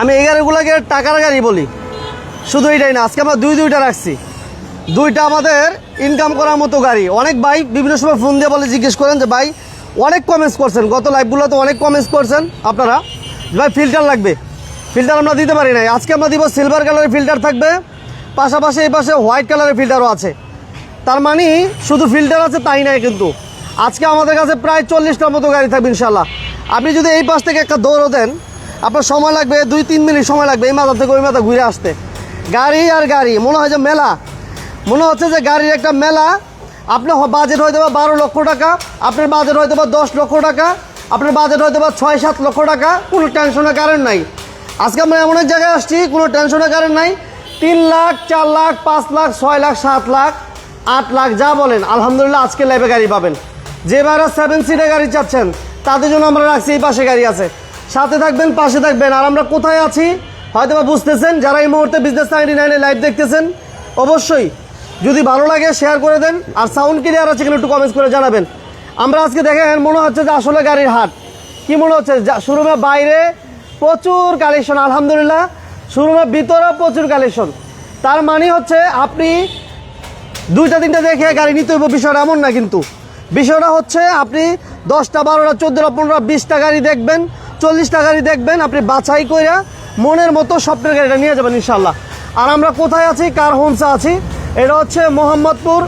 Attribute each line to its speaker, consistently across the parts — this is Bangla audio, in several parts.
Speaker 1: আমি এই গাড়িগুলোকে টাকার গাড়ি বলি। শুধু এটাই না, আজকে আমরা দুই দুইটা রাখছি। দুইটা আমাদের ইনকাম করার মতো গাড়ি। অনেক ভাই বিভিন্ন সময় ফোন দিয়ে বলে, জিজ্ঞেস করেন যে, ভাই, অনেক কমেন্টস করছেন। গত লাইভগুলোতে অনেক কমেন্টস করছেন আপনারা। ভাই ফিল্টার লাগবে। ফিল্টার আমরা দিতে পারি নাই। আজকে আমরা দিব সিলভার কালারের ফিল্টার থাকবে। পাশাপাশি এই পাশে হোয়াইট কালারের ফিল্টারও আছে। তার মানে শুধু ফিল্টার আছে তাই নাই কিন্তু। আজকে আমাদের কাছে প্রায় চল্লিশটার মতো গাড়ি থাকবে ইনশাল্লাহ আপনি যদি এই পাশ থেকে একটা দৌড়ও দেন আপনার সময় লাগবে, দুই, তিন মিনিট সময় লাগবে এই মাথা থেকে ওই মাথা ঘুরে আসতে। গাড়ি আর গাড়ি, মনে হয় যে মেলা। মনে হচ্ছে যে গাড়ির একটা মেলা, আপনার বাজেট হয়তো বা বারো লক্ষ টাকা, আপনার বাজেট হয়তো বা দশ লক্ষ টাকা, আপনার বাজেট হয়তো বা ছয়, সাত লক্ষ টাকা, কোনো টেনশনের কারণ নাই। আজকে আমরা এমন এক জায়গায় আসছি, কোনো টেনশনের কারণ নাই। তিন লাখ, চার লাখ, পাঁচ লাখ, ছয় লাখ, সাত লাখ, আট লাখ, যা বলেন, আলহামদুলিল্লাহ আজকে লাইভে গাড়ি পাবেন। যে ভাইরা সেভেন সিটে গাড়ি চাচ্ছেন, তাদের জন্য আমরা রাখছি এই পাশে গাড়ি আছে। সাথে থাকবেন, পাশে থাকবেন। আর আমরা কোথায় আছি? হয়তো বা বুঝতেছেন, যারা এই মুহূর্তে বিজনেস নাইনটি নাইনে লাইভ দেখতেছেন, অবশ্যই যদি ভালো লাগে শেয়ার করে দেন, আর সাউন্ড ক্লিয়ার আছে কিনা একটু কমেন্টস করে জানাবেন। আমরা আজকে দেখেন, মনে হচ্ছে যে আসলে গাড়ির হাট। কি মনে হচ্ছে? শোরুমের বাইরে প্রচুর কালেকশন আলহামদুলিল্লাহ। শোরুমের ভিতরেও প্রচুর কালেকশন তার মানে হচ্ছে আপনি দুইটা, তিনটা দেখে গাড়ি নিতে হইব, বিষয়টা এমন না কিন্তু। বিষয়টা হচ্ছে আপনি দশটা, বারোটা, চোদ্দোটা, পনেরোটা, বিশটা গাড়ি দেখবেন চল্লিশটা গাড়ি দেখবেন আপনি বাছাই করে মনের মতো স্বপ্নের গাড়িটা নিয়ে যাবেন ইনশাল্লাহ আর আমরা কোথায় আছি? কার হোমসে আছি? এটা হচ্ছে মোহাম্মদপুর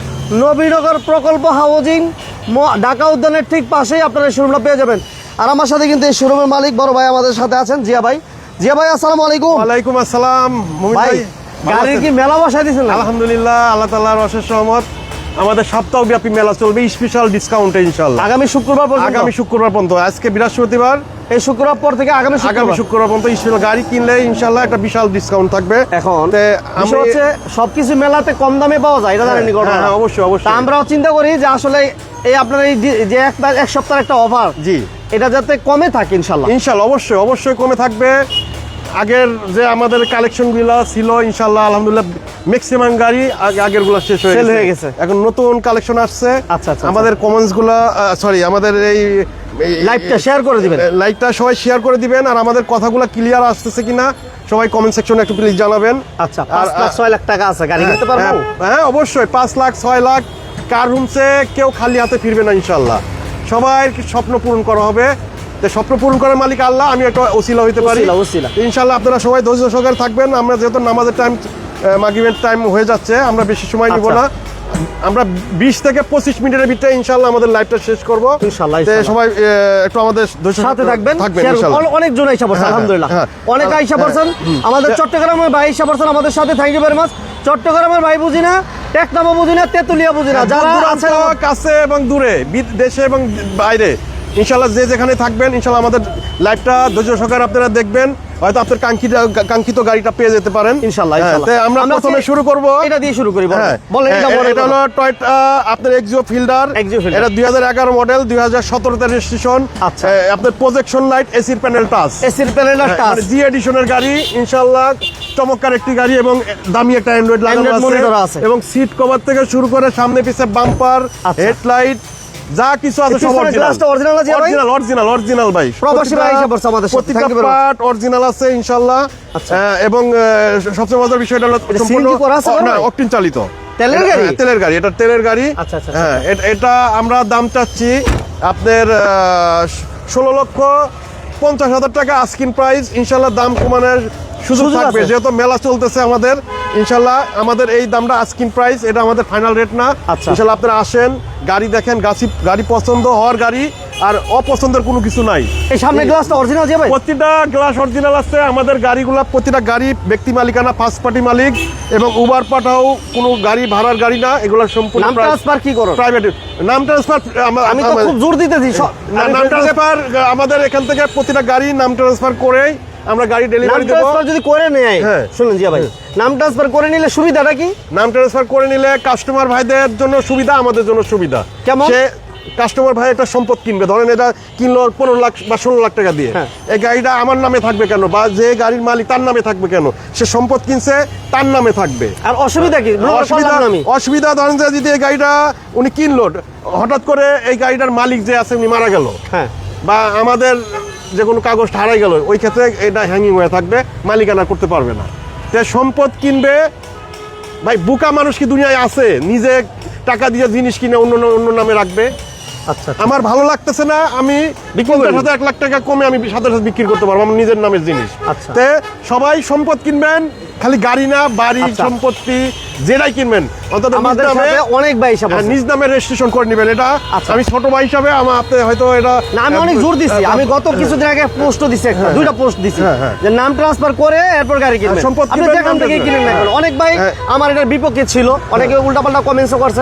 Speaker 1: নবীনগর প্রকল্প হাউজিং ঢাকা উদ্যানের ঠিক পাশেই আপনারা শোরুমটা পেয়ে যাবেন। আর আমার সাথে কিন্তু এই শোরুমের মালিক বড় ভাই আমাদের সাথে আছেন জিয়া ভাই। জিয়া ভাই আসসালামু আলাইকুম।
Speaker 2: ওয়ালাইকুম আসসালাম
Speaker 1: ভাই
Speaker 2: ভাই
Speaker 1: গাড়ির কি মেলা বসাই দিয়েছেন
Speaker 2: আলহামদুলিল্লাহ আল্লাহ তাআলার অশেষ রহমত। আমাদের সপ্তাহব্যাপী মেলা চলবে স্পেশাল ডিসকাউন্টে ইনশাআল্লাহ।
Speaker 1: আগামী শুক্রবার পর্যন্ত?
Speaker 2: আগামী শুক্রবার পর্যন্ত আজকে বৃহস্পতিবার।
Speaker 1: এই শুক্রবার পর থেকে আগামী
Speaker 2: আগামী
Speaker 1: শুক্রবার
Speaker 2: পর্যন্ত স্পেশাল গাড়ি কিনলে ইনশাল্লাহ একটা বিশাল ডিসকাউন্ট থাকবে।
Speaker 1: এখন হচ্ছে সবকিছু মেলাতে কম দামে পাওয়া যায় এটা জানেন
Speaker 2: হ্যাঁ, হ্যাঁ, অবশ্যই, অবশ্যই।
Speaker 1: আমরাও চিন্তা করি যে আসলে এই আপনার এই যে- যে এক এক সপ্তাহের একটা অফার
Speaker 2: জি।
Speaker 1: এটা যাতে কমে থাকে ইনশাল্লাহ
Speaker 2: ইনশাল্লাহ অবশ্যই অবশ্যই কমে থাকবে। আগের যে আমাদের কালেকশনগুলো ছিল ইনশাল্লাহ আলহামদুলিল্লাহ ম্যাক্সিমাম গাড়ি আগে আগেরগুলো শেষ হয়ে গেছে।
Speaker 1: হয়ে।
Speaker 2: এখন নতুন কালেকশন আসছে।
Speaker 1: আচ্ছা, আচ্ছা,
Speaker 2: আমাদের কমেন্টসগুলা সরি আমাদের এই
Speaker 1: লাইভটা শেয়ার করে দিবেন।
Speaker 2: লাইকটা সবাই শেয়ার করে দিবেন আর আমাদের কথাগুলো ক্লিয়ার আসতেছে কিনা সবাই কমেন্ট সেকশনে একটু প্লিজ জানাবেন।
Speaker 1: আচ্ছা পাঁচ
Speaker 2: আর-
Speaker 1: লাখ ছয় লাখ টাকা আছে গাড়ি কিনতে পারব?
Speaker 2: হ্যাঁ, হ্যাঁ অবশ্যই পাঁচ লাখ ছয় লাখ কার রুমসে কেউ খালি হাতে ফিরবে না ইনশাল্লাহ সবাই স্বপ্ন পূরণ করা হবে। তো স্বপ্ন পূরণ করার মালিক আল্লাহ আমি একটা ওসিলা হইতে পারি। ইনশাল্লাহ আপনারা সবাই ধৈর্য সহকারে থাকবেন। আমরা যেহেতু নামাজের টাইম মাগিবের টাইম হয়ে যাচ্ছে আমরা বেশি সময় নিব
Speaker 1: আচ্ছা।
Speaker 2: না। আমরা বিশ থেকে পঁচিশ মিনিটের ভিতরে ইনশাল্লাহ আমাদের লাইভটা শেষ করব। সবাই একটু আমাদের
Speaker 1: সাথে থাকবেন। অনেকজন আইসা পড়ছে
Speaker 2: হ্যাঁ,
Speaker 1: আলহামদুলিল্লাহ।
Speaker 2: হ্যাঁ।
Speaker 1: অনেক আইসা
Speaker 2: হ্যাঁ,
Speaker 1: পড়ছেন। আমাদের চট্টগ্রামের ভাই আইসা পড়ছেন আমাদের সাথে থ্যাংক ইউ ভেরি মাচ চট্টগ্রামের ভাই বুঝি না টেকনামও বুঝি না তেতুলিয়া বুঝি না। যারা
Speaker 2: দূরান্ত, কাছে এবং দূরে দেশে এবং বাইরে। ইনশাল্লাহ যে যেখানে থাকবেন ইনশাল্লাহ আমাদের লাইভটা ধৈর্য সহকারে আপনারা দেখবেন হয়তো আপনার কাঙ্ক্ষিত কাঙ্ক্ষিত গাড়িটা পেয়ে যেতে পারেন
Speaker 1: ইনশাল্লাহ,
Speaker 2: হ্যাঁ। তো আমরা প্রথমে শুরু করব
Speaker 1: এটা দিয়ে শুরু করি বলেন।
Speaker 2: হ্যাঁ
Speaker 1: এটা
Speaker 2: হ্যাঁ, হলো টয়টা আপনার এক্সিও ফিল্ডার এটা দুই হাজার এগারো মডেল দুই হাজার সতেরোতে রেজিস্ট্রেশন
Speaker 1: আচ্ছা।
Speaker 2: আপনার প্রজেকশন লাইট এসির প্যানেল টাচ
Speaker 1: এসির প্যানেলার টাচ
Speaker 2: জি এডিশনের গাড়ি ইনশাল্লাহ চমৎকার একটি গাড়ি এবং দামি একটা অ্যান্ড্রয়েড লাগানো।
Speaker 1: আছে
Speaker 2: এবং সিট কভার থেকে শুরু করে সামনে পিছে বাম্পার
Speaker 1: আচ্ছা।
Speaker 2: হেডলাইট যা কিছু আছে সব অরিজিনাল? অরিজিনাল অরিজিনাল অরিজিনাল ভাই
Speaker 1: প্রবাসী ভাই আমাদের সাথে। much.
Speaker 2: পার্ট অরিজিনাল আছে ইনশাল্লাহ
Speaker 1: আচ্ছা।
Speaker 2: এবং সবচেয়ে মজার বিষয়টা হলো
Speaker 1: এটা
Speaker 2: সম্পূর্ণ? না অকটিন চালিত
Speaker 1: তেলের গাড়ি?
Speaker 2: হ্যাঁ, তেলের গাড়ি এটা তেলের গাড়ি
Speaker 1: আচ্ছা, আচ্ছা,
Speaker 2: হ্যাঁ এটা আমরা দাম চাচ্ছি আপনার ষোলো লক্ষ পঞ্চাশ হাজার টাকা আস্কিন প্রাইস ইনশাল্লাহ দাম কমানোর সুযোগ থাকবে যেহেতু মেলা চলতেছে আমাদের ইনশাল্লাহ আমাদের এই দামটা আস্কিন প্রাইস এটা আমাদের ফাইনাল রেট না।
Speaker 1: আচ্ছা।
Speaker 2: ইনশাল্লাহ আপনারা আসেন গাড়ি দেখেন গাছি গাড়ি পছন্দ হওয়ার গাড়ি আর অপছন্দের কোনো কিছু নাই।
Speaker 1: এই সামনে গ্লাসটা অরিজিনাল যে ভাই?
Speaker 2: প্রতিটা গ্লাস অরিজিনাল আছে আমাদের গাড়িগুলো প্রতিটা গাড়ি ব্যক্তি মালিকানা ফার্স্ট পার্টি মালিক এবং উবার পাঠাও কোনো গাড়ি ভাড়ার গাড়ি না এগুলো সম্পূর্ণ
Speaker 1: নাম ট্রান্সফার কি করো?
Speaker 2: প্রাইভেট নাম ট্রান্সফার
Speaker 1: আমি তো খুব জোর দিতেছি
Speaker 2: নাম ট্রান্সফার আমাদের এখান থেকে প্রতিটা গাড়ি নাম ট্রান্সফার করেই আমরা গাড়ি ডেলিভারি দেবো।
Speaker 1: ট্রান্সফার যদি করে নেয়
Speaker 2: হ্যাঁ।
Speaker 1: শুনুন জিয়া ভাই নাম ট্রান্সফার করে নিলে সুবিধাটা কি?
Speaker 2: নাম ট্রান্সফার করে নিলে কাস্টমার ভাইদের জন্য সুবিধা আমাদের জন্য সুবিধা।
Speaker 1: কেমন?
Speaker 2: সে কাস্টমার ভাই একটা সম্পদ কিনবে। ধরেন এটা কিনলো পনেরো লাখ বা ষোলো লাখ টাকা দিয়ে।
Speaker 1: হ্যাঁ।
Speaker 2: এই গাড়িটা আমার নামে থাকবে কেন? বা যে গাড়ির মালিক তার নামে থাকবে কেন? সে সম্পদ কিনছে তার নামে থাকবে।
Speaker 1: আর অসুবিধা কি?
Speaker 2: অসুবিধা
Speaker 1: আমি
Speaker 2: অসুবিধা ধরেন যে যদি এই গাড়িটা উনি কিনলো হঠাৎ করে এই গাড়িটার মালিক যে আছে উনি মারা গেল।
Speaker 1: হ্যাঁ।
Speaker 2: বা আমাদের যে কোনো কাগজ হারাই গেল ওই ক্ষেত্রে এটা হ্যাঙ্গিং হয়ে থাকবে মালিকানা করতে পারবে না। তে সম্পদ কিনবে ভাই বুকা মানুষ কি দুনিয়ায় আছে? নিজে টাকা দিয়ে জিনিস কিনে অন্য অন্য নামে রাখবে?
Speaker 1: আচ্ছা
Speaker 2: আমার ভালো লাগতেছে না আমি
Speaker 1: বিক্রি
Speaker 2: সাথে এক লাখ টাকা কমে আমি সাথে সাথে বিক্রি করতে পারব আমার নিজের নামের জিনিস।
Speaker 1: আচ্ছা।
Speaker 2: তে সবাই সম্পদ কিনবেন খালি গাড়ি না বাড়ি
Speaker 1: আচ্ছা।
Speaker 2: সম্পত্তি যেটাই কিনবেন। অন্তত
Speaker 1: আমাদের
Speaker 2: নামে-
Speaker 1: অনেক ভাই হিসাবে
Speaker 2: হ্যাঁ, নিজ নামে রেজিস্ট্রেশন করে নেবেন। এটা
Speaker 1: আচ্ছা।
Speaker 2: আমি ছোট ভাই হিসাবে আমার আপনি হয়তো এটা
Speaker 1: না আমি অনেক জোর দিছি। আমি গত কিছুদিন আগে পোস্টও দিছি একটা দুইটা পোস্ট দিছি।
Speaker 2: হ্যাঁ, হ্যাঁ।
Speaker 1: যে নাম ট্রান্সফার করে এরপর গাড়ি কিনবেন।
Speaker 2: সম্পদ
Speaker 1: আপনি যেখান থেকে কিনেন না অনেক ভাই
Speaker 2: হ্যাঁ।
Speaker 1: আমার এটার বিপক্ষে ছিল। অনেকে উল্টাপাল্টা কমেন্টসও করছে।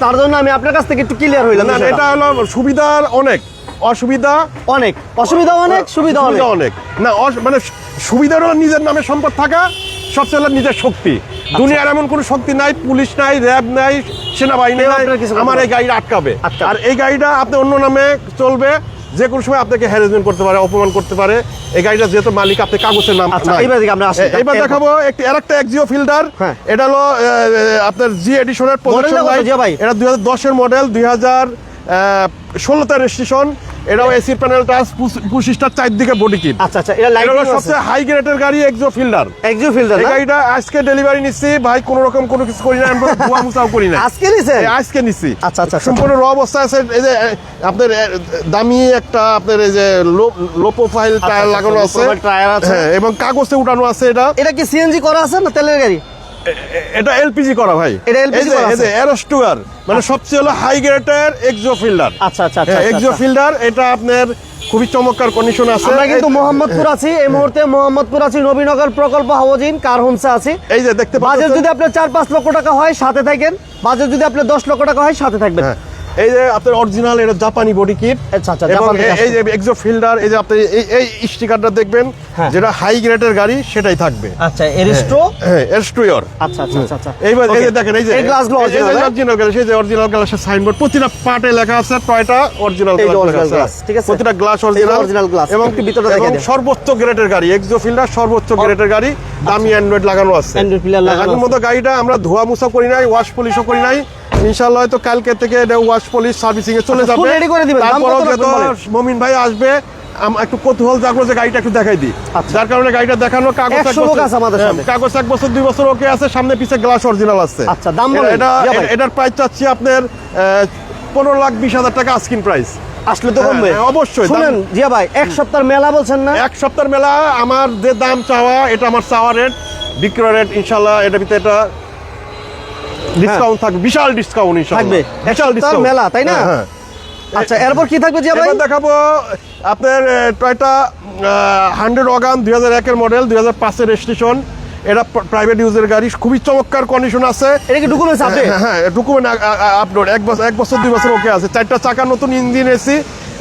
Speaker 1: তার জন্য আমি আপনার কাছ থেকে একটু ক্লিয়ার হইলাম
Speaker 2: না এটা হলো সুবিধার অনেক। অসুবিধা
Speaker 1: অনেক। অসুবিধা অনেক সুবিধা অনেক।
Speaker 2: না মানে সু- সুবিধার হলো নিজের নামে সম্পদ থাকা। সবচেয়ে হলো নিজের শক্তি।
Speaker 1: আচ্ছা।
Speaker 2: দুনিয়ার এমন কোনো শক্তি নাই পুলিশ নাই র্যাব নাই সেনাবাহিনী নাই আমার এই গাড়িটা আটকাবে।
Speaker 1: আটকাবে।
Speaker 2: আর এই গাড়িটা আপনি অন্য নামে চলবে যে কোনো সময় আপনাকে হ্যারাসমেন্ট করতে পারে অপমান করতে পারে। এই গাড়িটা যেহেতু মালিক আপনি কাগজের নাম
Speaker 1: আচ্ছা, এইবার দিকে আমরা
Speaker 2: এইবার দেখাবো একটি আরেকটা এক্সিও ফিল্টার
Speaker 1: হ্যাঁ।
Speaker 2: এটা হলো আপনার জি এডিশনের
Speaker 1: ভাই?
Speaker 2: এটা দুই হাজার দশের মডেল দুই হাজার ষোলোতে রেজিস্ট্রেশন এটাও এসি প্যানেল টাচ পঁচিশটার চারদিকে বডি কিট
Speaker 1: আচ্ছা আচ্ছা এটা লাইটিং
Speaker 2: সবচেয়ে হাই গ্রেডের গাড়ি এক্সো ফিল্ডার
Speaker 1: এক্সিও ফিল্ডার
Speaker 2: এই গাড়িটা আজকে ডেলিভারি নিচ্ছি। ভাই কোনো রকম কোনো কিছু করি না আমরা ধোয়া মুছাও করি না।
Speaker 1: আজকে
Speaker 2: এই আজকে নিচ্ছি।
Speaker 1: আচ্ছা, আচ্ছা, আচ্ছা।
Speaker 2: সম্পূর্ণ র অবস্থা আছে। এই যে আপনার দামি একটা আপনার এই যে লো প্রোফাইল টায়ার
Speaker 1: আচ্ছা,
Speaker 2: লাগানো আছে। হ্যাঁ এবং কাগজে উঠানো আছে এটা।
Speaker 1: এটা কি সিএনজি করা আছে না তেলের গাড়ি?
Speaker 2: এটা এলপিজি করা ভাই।
Speaker 1: এটা
Speaker 2: এলপিজি
Speaker 1: করা আছে?
Speaker 2: এরোস্টুয়ার মানে সবচেয়ে হলো হাই গ্রেডের এক্সো ফিল্ডার
Speaker 1: আচ্ছা আচ্ছা আচ্ছা,
Speaker 2: এক্সো
Speaker 1: আচ্ছা
Speaker 2: ফিল্ডার এটা আপনার খুবই চমৎকার কন্ডিশন আছে।
Speaker 1: আমরা কিন্তু মোহাম্মদপুর আছি। এই মুহূর্তে মোহাম্মদপুর আছি নবীনগর প্রকল্প হাউজিং কার হোমসে আছি।
Speaker 2: এই যে দেখতে
Speaker 1: বাজেট যদি আপনার চার পাঁচ লক্ষ টাকা হয় সাথে থাকেন। বাজেট যদি আপনার দশ লক্ষ টাকা হয় সাথে থাকবেন।
Speaker 2: হ্যাঁ। এই যে আপনার অরিজিনাল এটা জাপানি বডি কিট
Speaker 1: আচ্ছা, আচ্ছা,
Speaker 2: এবং এই যে এক্সো ফিল্ডার এই যে আপনি এই এই স্টিকারটা দেখবেন
Speaker 1: হ্যাঁ।
Speaker 2: যেটা হাই গ্রেডের গাড়ি সেটাই থাকবে।
Speaker 1: আচ্ছা এরিস্ট্রো
Speaker 2: হ্যাঁ। এস্টুয়ার
Speaker 1: আচ্ছা আচ্ছা আচ্ছা আচ্ছা।
Speaker 2: এইবার এই যে দেখেন এই যে
Speaker 1: এই গ্লাসগুলো হ্যাঁ?
Speaker 2: অরিজিনাল গ্লাস এই যে অরিজিনাল গ্লাসের সাইনবোর্ড প্রতিটা পার্টে লেখা আছে টয়টা অরিজিনাল গ্লাস
Speaker 1: ঠিক আছে?
Speaker 2: প্রতিটা গ্লাস অরিজিনাল
Speaker 1: original glass,
Speaker 2: এবং
Speaker 1: ভিতরটা দেখাই
Speaker 2: এবং
Speaker 1: দেন।
Speaker 2: সর্বোচ্চ গ্রেডের গাড়ি এক্সো ফিল্ডার সর্বোচ্চ গ্রেডের গাড়ি দামি অ্যান্ড্রয়েড লাগানো আছে।
Speaker 1: Android pillar লাগানো
Speaker 2: মতো গাড়িটা আমরা ধোয়া মুছা করি নাই ওয়াশ পলিশও করি নাই ইনশাআল্লাহ হয়তো কালকে থেকে এটা ওয়াশ পলিশ সার্ভিসিং এ চলে
Speaker 1: আচ্ছা,
Speaker 2: যাবে
Speaker 1: করে দিবেন।
Speaker 2: যেহেতু
Speaker 1: বলেন?
Speaker 2: মমিন ভাই আসবে একটু কৌতূহল জাগলো যে গাড়িটা একটু দেখাই দিই
Speaker 1: আচ্ছা।
Speaker 2: যার কারণে গাড়িটা দেখানো কাগজ হ্যাঁ। কাগজ এক বছর দুই বছর ওকে আছে সামনে পিছে গ্লাস অরিজিনাল আছে
Speaker 1: আচ্ছা, দাম
Speaker 2: এটা- এটার প্রাইস চাচ্ছি আপনার পনেরো লাখ বিশ হাজার টাকা আস্কিন প্রাইস
Speaker 1: আসলে তো কমবে
Speaker 2: হ্যাঁ, অবশ্যই,
Speaker 1: শুনেন জিয়া ভাই এক সপ্তাহের মেলা বলছেন না
Speaker 2: এক সপ্তাহের মেলা আমার যে দাম চাওয়া এটা আমার চাওয়া রেট বিক্রয় রেট ইনশাল্লাহ এটা ভিতরে এটা ডিসকাউন্ট থাকবে বিশাল ডিসকাউন্ট
Speaker 1: থাকবে।
Speaker 2: বিশাল ডিসকাউন্ট
Speaker 1: মেলা, তাই না?
Speaker 2: হ্যাঁ
Speaker 1: আচ্ছা এরপর কি থাকবে জিয়া ভাই?
Speaker 2: দেখাবো আপনার টয়টা হান্ড্রেড ওয়াগান দুই হাজার একের মডেল দুই হাজার পাঁচের রেজিস্ট্রেশন এটা প্রাইভেট ইউজের গাড়ি খুবই চমৎকার কন্ডিশন আছে।
Speaker 1: এটা কি ডকুমেন্টস আপডেট
Speaker 2: হ্যাঁ হ্যাঁ ডকুমেন্ট আপলোড এক বছর এক বছর দুই বছর ওকে আছে। চারটা চাকা নতুন ইঞ্জিন এসি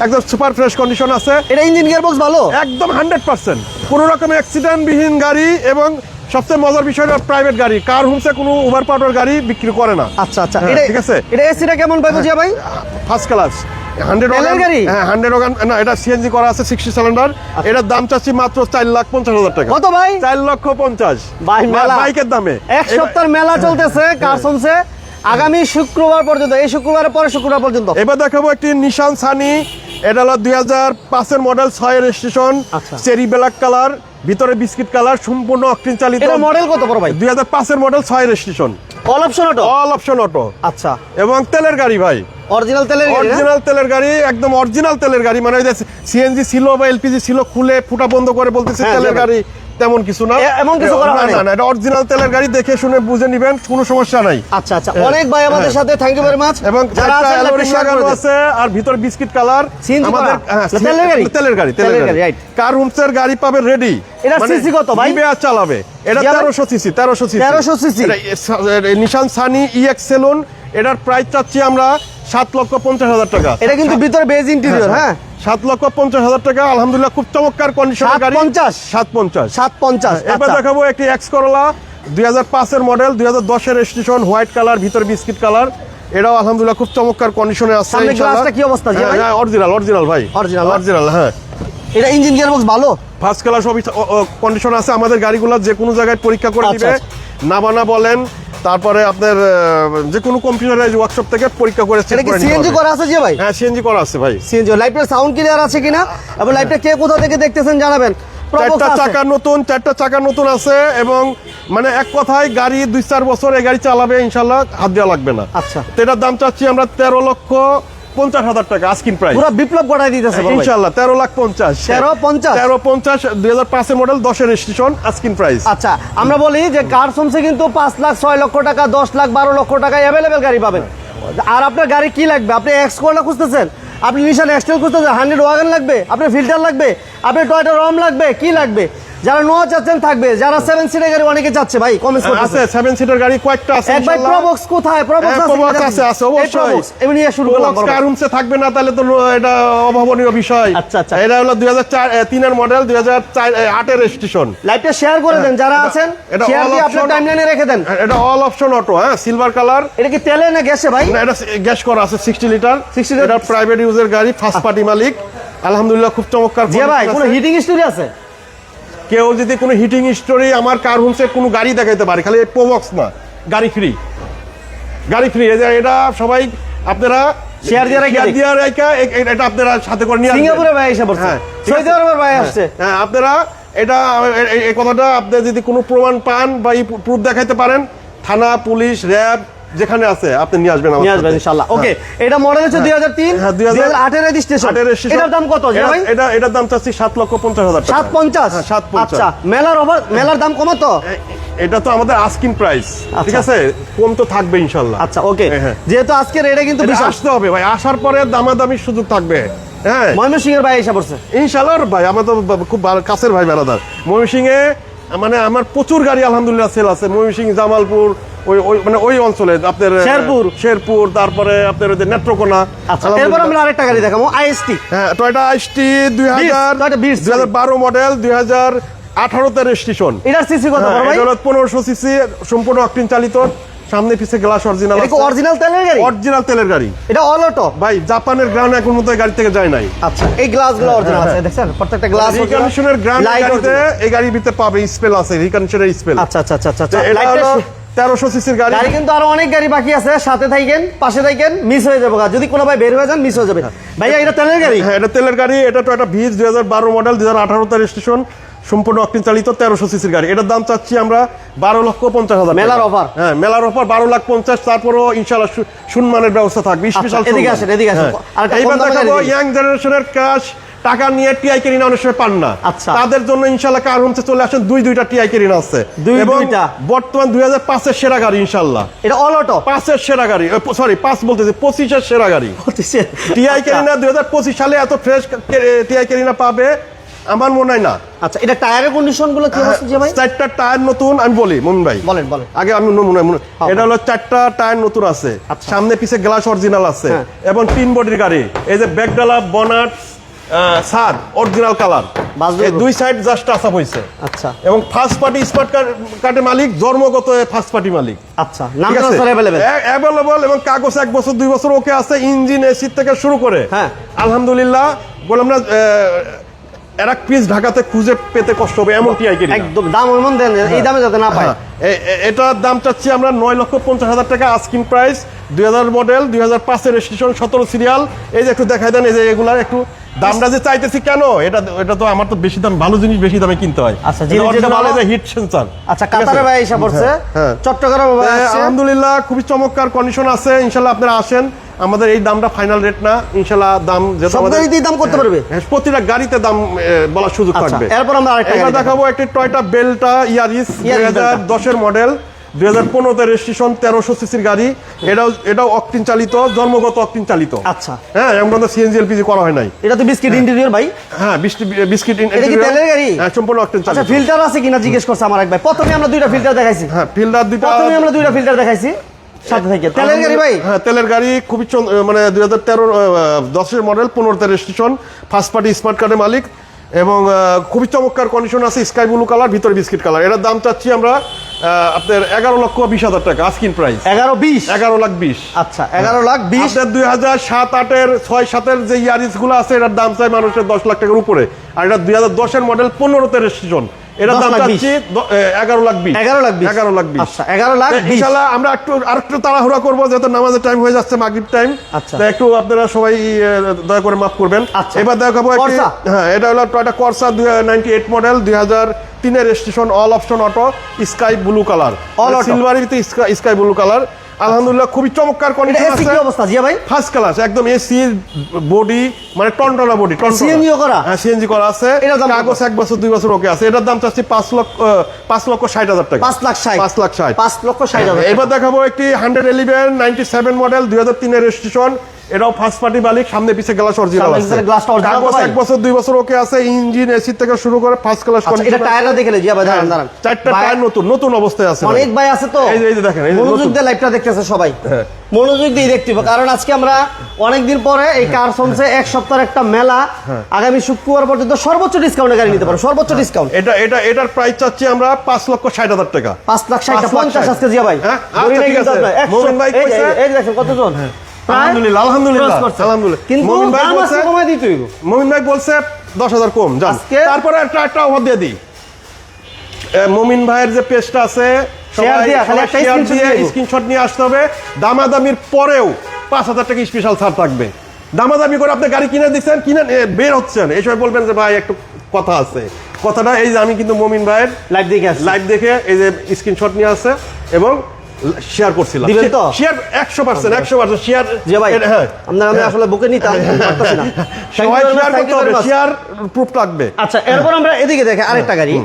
Speaker 2: একদম সুপার ফ্রেশ কন্ডিশন আছে।
Speaker 1: এটা ইঞ্জিন গিয়ার বক্স ভালো?
Speaker 2: একদম হান্ড্রেড পার্সেন্ট কোনো রকম অ্যাক্সিডেন্টবিহীন গাড়ি এবং সবচেয়ে মজার বিষয় হলো প্রাইভেট গাড়ি। কার হোমসে কোনো ওভার পাওয়ার গাড়ি বিক্রি করে না।
Speaker 1: আচ্ছা আচ্ছা।
Speaker 2: হ্যাঁ,
Speaker 1: এটা
Speaker 2: ঠিক আছে।
Speaker 1: এটা এসিটা কেমন পাইবো জিয়া ভাই?
Speaker 2: ফার্স্ট ক্লাস হান্ড্রেড
Speaker 1: তেলের গাড়ি?
Speaker 2: হ্যাঁ হান্ড্রেড ওগান না এটা সিএনজি করা আছে সিক্সটি সিলিন্ডার এটার দাম চাচ্ছি মাত্র চার লাখ পঞ্চাশ হাজার টাকা।
Speaker 1: কত ভাই?
Speaker 2: চার লক্ষ পঞ্চাশ। বাইকের দামে।
Speaker 1: এক মেলা চলতেছে কারসনসে আগামী শুক্রবার পর্যন্ত এই শুক্রবারের পরে শুক্রবার পর্যন্ত।
Speaker 2: এবার দেখাবো একটি নিশান সানি এটা হলো দুই হাজার পাঁচের মডেল ছয় রেজিস্ট্রেশন
Speaker 1: আচ্ছা।
Speaker 2: চেরি ব্ল্যাক কালার ভিতরে বিস্কিট কালার সম্পূর্ণ অক্টিন চালিত।
Speaker 1: এটা মডেল কত বড় ভাই?
Speaker 2: দুই হাজার পাঁচের মডেল ছয় registration
Speaker 1: all option auto
Speaker 2: all option auto
Speaker 1: আচ্ছা।
Speaker 2: এবং তেলের গাড়ি ভাই।
Speaker 1: অরিজিনাল তেলের গাড়ি
Speaker 2: অরিজিনাল তেলের গাড়ি একদম অরিজিনাল তেলের গাড়ি। মানে সিএনজি ছিল বা এলপিজি ছিল খুলে ফুটা বন্ধ করে বলতেছে
Speaker 1: হ্যাঁ,
Speaker 2: তেলের গাড়ি। তেমন কিছু না
Speaker 1: এমন কিছু করা
Speaker 2: না,
Speaker 1: হয়নি।
Speaker 2: না না এটা অরিজিনাল তেলের গাড়ি দেখে শুনে বুঝে নিবেন কোনো সমস্যা নাই
Speaker 1: আচ্ছা আচ্ছা অনেক ভাই আমাদের সাথে থ্যাংক ইউ ভেরি মাচ
Speaker 2: এবং
Speaker 1: যারা
Speaker 2: লাগানো আছে আর ভিতর বিস্কিট কালার
Speaker 1: করা?
Speaker 2: হ্যাঁ,
Speaker 1: না, তেলের গাড়ি?
Speaker 2: তেলের গাড়ি
Speaker 1: তেলের গাড়ি, right.
Speaker 2: কার গাড়ি পাবে রেডি
Speaker 1: এটার CC কত ভাই?
Speaker 2: আর চালাবে এটা
Speaker 1: জিয়া ভাই?
Speaker 2: তেরোশো সিসি তেরোশো CC
Speaker 1: 1300 cc?
Speaker 2: Nissan Sunny EX saloon এটার প্রাইস চাচ্ছি আমরা সাত লক্ষ পঞ্চাশ হাজার টাকা।
Speaker 1: এটা কিন্তু ভিতরে বেজ ইন্টেরিয়র হ্যাঁ
Speaker 2: সাত লক্ষ পঞ্চাশ হাজার টাকা আলহামদুলিল্লাহ খুব চমৎকার গাড়ি।
Speaker 1: পঞ্চাশ?
Speaker 2: সাত পঞ্চাশ।
Speaker 1: সাত পঞ্চাশ
Speaker 2: এবার
Speaker 1: আচ্ছা।
Speaker 2: দেখাবো একটি এক্স করলা দুই হাজার পাঁচের মডেল দুই হাজার দশের রেজিস্ট্রেশন হোয়াইট কালার ভিতরে বিস্কিট কালার এটাও আলহামদুলিল্লাহ খুব চমৎকার কন্ডিশনে আছে
Speaker 1: গ্লাসটা কি অবস্থা, ভাই?
Speaker 2: অরিজিনাল অরিজিনাল ভাই।
Speaker 1: Original, না?
Speaker 2: অরিজিনাল হ্যাঁ।
Speaker 1: এটা ইঞ্জিন গিয়ার বক্স ভালো?
Speaker 2: ফার্স্ট ক্লাস কন্ডিশন আছে আমাদের গাড়িগুলো যে কোনো জায়গায় পরীক্ষা করে
Speaker 1: আচ্ছা,
Speaker 2: দিবে। নাবানা বলেন তারপরে আপনার যে কোনো কম্পিউটারাইজ ওয়ার্কশপ থেকে পরীক্ষা করে করে
Speaker 1: সিএনজি করা আছে যে ভাই?
Speaker 2: হ্যাঁ সিএনজি করা আছে ভাই।
Speaker 1: সিএনজি লাইভটার সাউন্ড ক্লিয়ার আছে কিনা? এবং লাইভটা কে কোথা থেকে দেখতেছেন জানাবেন।
Speaker 2: চারটা। চাকা নতুন চারটা চাকা নতুন আছে এবং মানে এক কথায় গাড়ি দুই চার বছর এই গাড়ি চালাবে ইনশাল্লাহ হাত দেওয়া লাগবে না।
Speaker 1: আচ্ছা।
Speaker 2: এটার দাম চাচ্ছি আমরা তেরো লক্ষ পঞ্চাশ হাজার টাকা আস্কিন প্রাইস
Speaker 1: পুরো বিপ্লব গড়াই দিতেছে।
Speaker 2: ইনশাল্লাহ তেরো লাখ পঞ্চাশ।
Speaker 1: 13,50?
Speaker 2: তেরো পঞ্চাশ দুই হাজার পাঁচের মডেল দশের স্টেশন আস্কিন প্রাইস
Speaker 1: আচ্ছা আমরা বলি যে কার হোমসে কিন্তু পাঁচ লাখ ছয় লক্ষ টাকা দশ লাখ বারো লক্ষ টাকা অ্যাভেলেবেল গাড়ি পাবেন। আর আপনার গাড়ি কি লাগবে? আপনি এক্স কোলা খুঁজতেছেন? আপনি নিশান এক্সটেল খুঁজতেছেন? হান্ড্রেড ওয়াগন লাগবে? আপনার ফিল্টার লাগবে? আপনার টয়টা রম লাগবে? কি লাগবে? যারা নোয়া চাচ্ছেন থাকবে যারা সেভেন সিটের গাড়ি অনেকে চাচ্ছে ভাই কমেন্ট
Speaker 2: আছে সেভেন সিটার গাড়ি কয়েকটা আছে
Speaker 1: এক ভাই প্রবক্স কোথায়? প্রবক্স
Speaker 2: হ্যাঁ, Probox আছে, আছে, অবশ্যই।
Speaker 1: এমনি নিয়ে শুরু করলাম।
Speaker 2: কারুমসে থাকবে না তাহলে তো এটা অভাবনীয় বিষয়।
Speaker 1: আচ্ছা, আচ্ছা।
Speaker 2: এটা হলো দুই হাজার চার তিনের মডেল দুই হাজার আটের স্টেশন
Speaker 1: লাইভটা শেয়ার করে দেন যারা আছেন
Speaker 2: এটা
Speaker 1: দিয়ে আপনার টাইমলাইনে রেখে দেন।
Speaker 2: এটা অল অপশন অটো হ্যাঁ সিলভার কালার
Speaker 1: এটা কি তেলে না গ্যাসে ভাই?
Speaker 2: না এটা গ্যাস করা আছে সিক্সটি লিটার
Speaker 1: 60 লিটার।
Speaker 2: প্রাইভেট ইউজের গাড়ি ফার্স্ট পার্টি মালিক। আলহামদুলিল্লাহ খুব চমৎকার
Speaker 1: জি ভাই কোনো
Speaker 2: আছে।
Speaker 1: হিটিং স্টোরি আছে?
Speaker 2: কেউ যদি কোনো হিটিং স্টোরি আমার কার হোমসে কোনো গাড়ি দেখাইতে পারে খালি প্রবক্স না গাড়ি ফ্রি গাড়ি ফ্রি এটা সবাই আপনারা।
Speaker 1: দিয়ে
Speaker 2: এ- এ- এটা আপনারা সাথে করে নিয়ে আসবেন।
Speaker 1: সিঙ্গাপুরে ভাই এসে পড়ছে
Speaker 2: হ্যাঁ, ঠিক
Speaker 1: সৌদি আরবের ভাই আসছে
Speaker 2: হ্যাঁ আপনারা এটা এই কথাটা আপনি যদি কোনো প্রমাণ পান বা প্রুফ দেখাইতে পারেন থানা পুলিশ র্যাব যেখানে আছে আপনি নিয়ে আসবেন
Speaker 1: নিয়ে আসবেন ইনশাআল্লাহ। ওকে
Speaker 2: হ্যাঁ।
Speaker 1: এটা মডেল হচ্ছে 2003
Speaker 2: হ্যাঁ,
Speaker 1: 2008 এর রেজিস্ট্রেশন এটার দাম কত ভাই
Speaker 2: এটা এটার দাম চাচ্ছি সাত লক্ষ পঞ্চাশ হাজার টাকা।
Speaker 1: 750
Speaker 2: হ্যাঁ, 750
Speaker 1: আচ্ছা মেলার ওভার মেলার দাম কম তো
Speaker 2: এটা তো আমাদের আস্কিং প্রাইস ঠিক
Speaker 1: আচ্ছা।
Speaker 2: আছে? কম তো থাকবে ইনশাল্লাহ
Speaker 1: আচ্ছা ওকে
Speaker 2: হ্যাঁ, হ্যাঁ।
Speaker 1: যেহেতু আজকের এটা কিন্তু বিশাল।
Speaker 2: আসতে হবে ভাই। আসার পরে দামাদামির সুযোগ থাকবে। হ্যাঁ।
Speaker 1: ময়মনসিং এর ভাই এসে পড়ছে।
Speaker 2: ইনশাল্লাহ ভাই আমার তো খুব কাছের ভাই বেড়াদার এ মানে আমার প্রচুর গাড়ি আলহামদুলিল্লাহ সেল আছে। ময়মনসিং জামালপুর ওই ওই মানে ওই অঞ্চলে আপনার
Speaker 1: শেরপুর।
Speaker 2: শেরপুর তারপরে আপনার ওই যে নেত্রকোনা।
Speaker 1: আচ্ছা এরপর আমরা আরেকটা গাড়ি দেখাবো আইএসটি।
Speaker 2: হ্যাঁ টয়টা আইসটি দুই হাজার
Speaker 1: Toyota
Speaker 2: দুই হাজার বারো মডেল দুই হাজার আঠারোতে রেজিস্ট্রেশন
Speaker 1: এটার সিসি কত বড় ভাই?
Speaker 2: পনেরোশো সিসি সম্পূর্ণ অকটিন চালিত সামনে পিছে গ্লাস অরিজিনাল
Speaker 1: এটা অরিজিনাল তেলের গাড়ি?
Speaker 2: অরিজিনাল তেলের গাড়ি।
Speaker 1: এটা অল অটো
Speaker 2: ভাই জাপানের গ্রাউন্ড এখন মতো গাড়ি থেকে যায় নাই।
Speaker 1: আচ্ছা এই গ্লাসগুলো অরিজিনাল আছে দেখছেন? প্রত্যেকটা গ্লাস
Speaker 2: রিকন্ডিশনের গ্রাউন্ড গাড়িতে এই গাড়ির ভিতরে পাবে স্পেল আছে রিকন্ডিশনের স্পেল
Speaker 1: আচ্ছা আচ্ছা আচ্ছা আচ্ছা
Speaker 2: এটা
Speaker 1: লাইটটা
Speaker 2: হলো তেরোশো সিসির গাড়ি।
Speaker 1: গাড়ি কিন্তু আরও অনেক গাড়ি বাকি আছে সাথে থাকেন পাশে থাকেন মিস হয়ে যাবে যদি কোনো ভাই বের হয়ে যান মিস হয়ে যাবে ভাইয়া এটা তেলের গাড়ি?
Speaker 2: হ্যাঁ এটা তেলের গাড়ি। এটা তো একটা ভিজ দুই হাজার বারো মডেল দুই হাজার আঠারোতে রেজিস্ট্রেশন সম্পূর্ণ অকটিন চালিত তেরোশো সিসির গাড়ি। এটার দাম চাচ্ছি আমরা বারো লক্ষ পঞ্চাশ হাজার
Speaker 1: মেলার offer?
Speaker 2: হ্যাঁ মেলার অফার বারো লাখ পঞ্চাশ তারপরও ইনশাল্লাহ সু- সুনমানের ব্যবস্থা থাকবে। স্পেশাল
Speaker 1: আচ্ছা, আসেন। আরেকটা
Speaker 2: এইবার দেখাবো ইয়াং জেনারেশনের ক্রাশ টাকা নিয়ে টিআই কেরিনা অনেক সময় পান না।
Speaker 1: আচ্ছা।
Speaker 2: তাদের জন্য ইনশাল্লাহ কার হোমসে চলে আসেন? দুই দুইটা টিআই কেরিনা আছে। এবং
Speaker 1: দুইটা?
Speaker 2: বর্তমান দুই হাজার পাঁচের সেরা গাড়ি ইনশাল্লাহ।
Speaker 1: এটা অল অটো
Speaker 2: পাঁচের সেরা গাড়ি। সরি পাঁচ বলতেছি পঁচিশের সেরা গাড়ি। টিআই কেরিনা দুই হাজার পঁচিশ সালে এত ফ্রেশ টিআই কেরিনা পাবে আমার মনে হয় না।
Speaker 1: আচ্ছা এটা টায়ারের কন্ডিশনগুলো কি যে ভাই
Speaker 2: চারটা টায়ার নতুন আমি বলি মন ভাই।
Speaker 1: বলেন বলেন।
Speaker 2: আগে আমি মনে মনে। এটা হলো চারটা টায়ার নতুন আছে।
Speaker 1: আচ্ছা।
Speaker 2: সামনে পিছে গ্লাস অরিজিনাল আছে।
Speaker 1: হ্যাঁ।
Speaker 2: এবং তিন বডির গাড়ি। এই যে ব্যাকডালা বনাট সাদ অরিজিনাল কালার। দুই সাইড জাস্ট আসা হয়েছে
Speaker 1: আচ্ছা।
Speaker 2: এবং ফার্স্ট পার্টি স্মার্ট কার্ডের মালিক জন্মগত ফার্স্ট পার্টি মালিক।
Speaker 1: আচ্ছা? অ্যাভেলেবেল
Speaker 2: এবং কাগজ এক বছর দুই বছর ওকে আছে ইঞ্জিন এসি থেকে শুরু করে।
Speaker 1: হ্যাঁ।
Speaker 2: আলহামদুলিল্লাহ বললাম না এরা পিস ঢাকাতে খুঁজে পেতে কষ্ট হবে এমন টিআই কিনি
Speaker 1: একদম দাম এমন দেন এই দামে যাতে না পায়।
Speaker 2: হ্যাঁ, এটার দাম চাচ্ছি আমরা নয় লক্ষ পঞ্চাশ হাজার টাকা আস্কিং প্রাইস দুই হাজার মডেল দুই হাজার পাঁচের রেজিস্ট্রেশন সতেরো সিরিয়াল এই যে একটু দেখাই দেন এই যে এগুলার একটু দামটা যে চাইতেছি কেন? এটা এটা তো আমার তো বেশি দাম ভালো জিনিস বেশি দামে কিনতে হয়।
Speaker 1: আচ্ছা,
Speaker 2: এটা
Speaker 1: যেটা ভালো-
Speaker 2: যে হিট সেন্সার।
Speaker 1: আচ্ছা কাতারে ভাই এসে পড়ছে।
Speaker 2: হ্যাঁ।
Speaker 1: চট্টগ্রামে ভাই
Speaker 2: আলহামদুলিল্লাহ খুবই চমৎকার কন্ডিশন আছে। ইনশাল্লাহ আপনারা আসেন। আমাদের এই দামটা ফাইনাল রেট না। ইনশাল্লাহ দাম
Speaker 1: সব গাড়িতেই দাম করতে পারবে?
Speaker 2: হ্যাঁ, প্রতিটা গাড়িতে দাম বলার সুযোগ
Speaker 1: আচ্ছা
Speaker 2: থাকবে।
Speaker 1: এরপর আমরা আরেকটা
Speaker 2: দেখাবো একটা টয়টা বেলটা ইয়ারিস দুই
Speaker 1: Yaris
Speaker 2: হাজার দশের মডেল দুই হাজার পনেরোতে রেজিস্ট্রেশন তেরোশো সিসির গাড়ি। এটাও এটাও অকটিন চালিত জন্মগত অকটিন চালিত।
Speaker 1: আচ্ছা।
Speaker 2: হ্যাঁ এমন তো সিএনজি এলপিজি করা হয় নাই।
Speaker 1: এটা তো বিস্কিট ইন্টেরিয়র ভাই।
Speaker 2: হ্যাঁ বিস্কিট
Speaker 1: তেলের গাড়ি?
Speaker 2: হ্যাঁ সম্পূর্ণ অকটিন
Speaker 1: আচ্ছা
Speaker 2: চালিত।
Speaker 1: ফিল্টার আছে কিনা জিজ্ঞেস করছে আমার এক ভাই। প্রথমে আমরা দুইটা ফিল্টার দেখাইছি।
Speaker 2: হ্যাঁ ফিল্ডার দুইটা
Speaker 1: প্রথমে আমরা দুইটা ফিল্টার দেখাইছি। সাথে থেকে। তেলের গাড়ি ভাই।
Speaker 2: হ্যাঁ তেলের গাড়ি খুবই মানে দুই হাজার তেরো দশের মডেল পনেরোতে রেজিস্ট্রেশন ফার্স্ট পার্টি স্মার্ট কার্ডের মালিক। এবং খুবই চমৎকার কন্ডিশন আছে স্কাই ব্লু কালার ভিতরে বিস্কিট কালার এটার দাম চাচ্ছি আমরা আপনার এগারো লক্ষ বিশ হাজার টাকা আস্কিন প্রাইস
Speaker 1: এগারো বিশ?
Speaker 2: এগারো লাখ বিশ।
Speaker 1: আচ্ছা এগারো লাখ বিশ।
Speaker 2: দুই হাজার সাত আটের ছয় সাতের যে ইয়ারিসগুলো আছে এটার দাম চাই মানুষের দশ লাখ টাকার উপরে। আর এটা দুই হাজার দশের মডেল পনেরোতে রেজিস্ট্রেশন এটার দাম চাচ্ছি এগারো লাখ বিশ।
Speaker 1: এগারো লাখ বিশ।
Speaker 2: এগারো লাখ বিশ।
Speaker 1: আচ্ছা এগারো লাখ
Speaker 2: ইনশাল্লাহ আমরা একটু আরেকটু তাড়াহুড়া করব যেহেতু নামাজের টাইম হয়ে যাচ্ছে মাগরিব টাইম
Speaker 1: আচ্ছা।
Speaker 2: একটু আপনারা সবাই দয়া করে মাফ করবেন।
Speaker 1: আচ্ছা।
Speaker 2: এবার দেখাবো হ্যাঁ এটা হলো Toyota Corsa ninety eight model দুই হাজার তিনের registration all option auto sky blue colour
Speaker 1: all?
Speaker 2: সিলভারের স্কাই ব্লু কালার আলহামদুলিল্লাহ খুবই চমৎকার কন্ডিশন আছে
Speaker 1: কি অবস্থা জিয়া ভাই?
Speaker 2: ফার্স্ট ক্লাস একদম এসি বডি মানে টনটনা বডি
Speaker 1: ও করা?
Speaker 2: হ্যাঁ সিএনজি করা আছে।
Speaker 1: এটার দাম?
Speaker 2: কাগজ এক বছর দুই বছর ওকে আছে। এটার দাম চাচ্ছি পাঁচ লক্ষ আহ, পাঁচ লক্ষ ষাট হাজার টাকা।
Speaker 1: পাঁচ লাখ ষাট।
Speaker 2: পাঁচ লাখ ষাট।
Speaker 1: পাঁচ লক্ষ ষাট হাজার
Speaker 2: এবার দেখাবো একটি hundred eleven ninety seven model দুই হাজার তিনের রেজিস্ট্রেশন এটাও ফার্স্ট পার্টি মালিক সামনে পিছে গ্লাস অরিজিনাল আছে।
Speaker 1: glassটা original
Speaker 2: কাগজ এক বছর দুই বছর ওকে আছে ইঞ্জিন এসি থেকে শুরু করে ফার্স্ট ক্লাস
Speaker 1: আচ্ছা এটা টায়ারটা দেখে জিয়া ভাই দাঁড়ান দাঁড়ান।
Speaker 2: হ্যাঁ, চারটা টায়ার নতুন নতুন অবস্থায় আছে
Speaker 1: অনেক ভাই। আছে তো।
Speaker 2: এই যে- দেখেন,
Speaker 1: মনোযোগ দিয়ে লাইভটা দেখতেছে সবাই।
Speaker 2: হ্যাঁ।
Speaker 1: মনোযোগ দিয়ে দেখতে হবে কারণ আজকে আমরা অনেকদিন পরে এই কার সনসে এক সপ্তাহের একটা মেলা।
Speaker 2: হ্যাঁ।
Speaker 1: আগামী শুক্রবার পর্যন্ত সর্বোচ্চ ডিসকাউন্টে গাড়ি নিতে পারো সর্বোচ্চ ডিসকাউন্ট
Speaker 2: এটা এটা এটার প্রাইস চাচ্ছি আমরা পাঁচ লক্ষ ষাট হাজার টাকা।
Speaker 1: পাঁচ লাখ ষাট পঞ্চাশ আজকে জিয়া ভাই।
Speaker 2: হ্যাঁ, আচ্ছা, আছে।
Speaker 1: এই দেখেন কতজন?
Speaker 2: আলহামদুলিল্লাহ আলহামদুলিল্লাহ। আলহামদুলিল্লাহ।
Speaker 1: কিন্তু দাম
Speaker 2: বলছে
Speaker 1: আজকে কমায় দিতে
Speaker 2: মমিন ভাই বলছে দশ হাজার কম যান। তারপরে একটা একটা অফার দিয়ে দিই। মমিন ভাইয়ের যে পেজটা আছে
Speaker 1: Share দিয়া, খালি একটা
Speaker 2: শেয়ার
Speaker 1: screenshot
Speaker 2: দিয়ে
Speaker 1: দিয়ে দিব।
Speaker 2: স্ক্রিনশট নিয়ে আসতে হবে। দামাদামির পরেও পাঁচ হাজার টাকা স্পেশাল ছাড় থাকবে। দামাদামি করে আপনি গাড়ি কিনে দিচ্ছেন কিনে বের হচ্ছেন। এই সময় বলবেন যে ভাই একটু কথা আছে। কথাটা এই যে আমি কিন্তু মমিন ভাইয়ের
Speaker 1: লাইভ দেখে
Speaker 2: লাইভ দেখে এই যে স্ক্রিনশট নিয়ে আসছে এবং শেয়ার করছিলাম।
Speaker 1: দিবেন তো?
Speaker 2: শেয়ার একশো পার্সেন্ট একশো পার্সেন্ট শেয়ার
Speaker 1: জি ভাই
Speaker 2: হ্যাঁ।
Speaker 1: আপনার আমি আসলে বুকে নিতাম পারতাছি না।
Speaker 2: সবাই শেয়ার করতে হবে শেয়ার প্রুফ লাগবে।
Speaker 1: আচ্ছা এরপর আমরা এদিকে দেখে আরেকটা গাড়ি।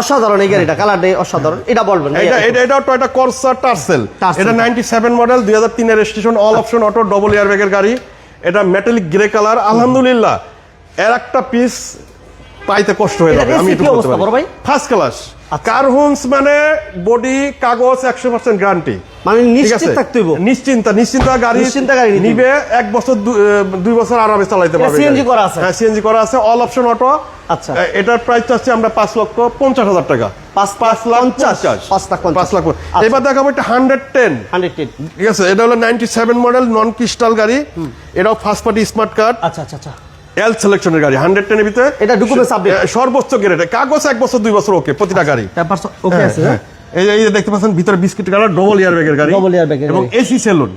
Speaker 1: অসাধারণ এই গাড়িটা কালার অসাধারণ। এটা বলবেন
Speaker 2: এটা এটা এটাও টয়টা করসা টার্সেল। এটা 97 মডেল 2003 এর registration all option auto double air ব্যাগের গাড়ি। এটা মেটালিক গ্রে কালার আলহামদুলিল্লাহ। এর একটা পিস পাইতে কষ্ট হয়ে যাবে আমি একটু বলতে পারি। ফার্স্ট ক্লাস
Speaker 1: আচ্ছা।
Speaker 2: কারহুন্স মানে বডি কাগজ 100% গ্যারান্টি
Speaker 1: মানে নিশ্চিত থাকতে হইব
Speaker 2: নিশ্চিন্তা নিশ্চিন্তা গাড়ি
Speaker 1: নিশ্চিন্তা গাড়ি
Speaker 2: নিবে এক বছর দুই বছর আরামে
Speaker 1: এটা
Speaker 2: পারবে গাড়ি।
Speaker 1: করা আছে?
Speaker 2: হ্যাঁ সিএনজি করা আছে অল অপশন অটো
Speaker 1: আচ্ছা।
Speaker 2: এটার প্রাইস চাচ্ছি আমরা পাঁচ লক্ষ পঞ্চাশ হাজার টাকা
Speaker 1: পাঁচ
Speaker 2: পাঁচ লাখ
Speaker 1: পঞ্চাশ। পাঁচ লাখ।
Speaker 2: পাঁচ লাখ।
Speaker 1: আচ্ছা।
Speaker 2: এবার দেখাবো একটা হান্ড্রেড টেন
Speaker 1: হান্ড্রেড টেন
Speaker 2: ঠিক আছে এটা হলো ninety seven model non crystal গাড়ি এটাও ফার্স্ট পার্টি স্মার্ট কার্ড
Speaker 1: আচ্ছা আচ্ছা আচ্ছা
Speaker 2: এল সিলেকশনের গাড়ি হান্ড্রেড টেনের ভিতরে?
Speaker 1: এটা update?
Speaker 2: সর্বোচ্চ গ্রেড কাগজ এক বছর দুই বছর ওকে প্রতিটা গাড়ি।
Speaker 1: ওকে
Speaker 2: হ্যাঁ,
Speaker 1: আছে
Speaker 2: হ্যাঁ। এই যে- এই দেখতে পাচ্ছেন ভিতরে বিস্কিট কালার ডবল ইয়ার ব্যাগের গাড়ি
Speaker 1: ডবল ইয়ার ব্যাগের
Speaker 2: এবং এসি সেলুন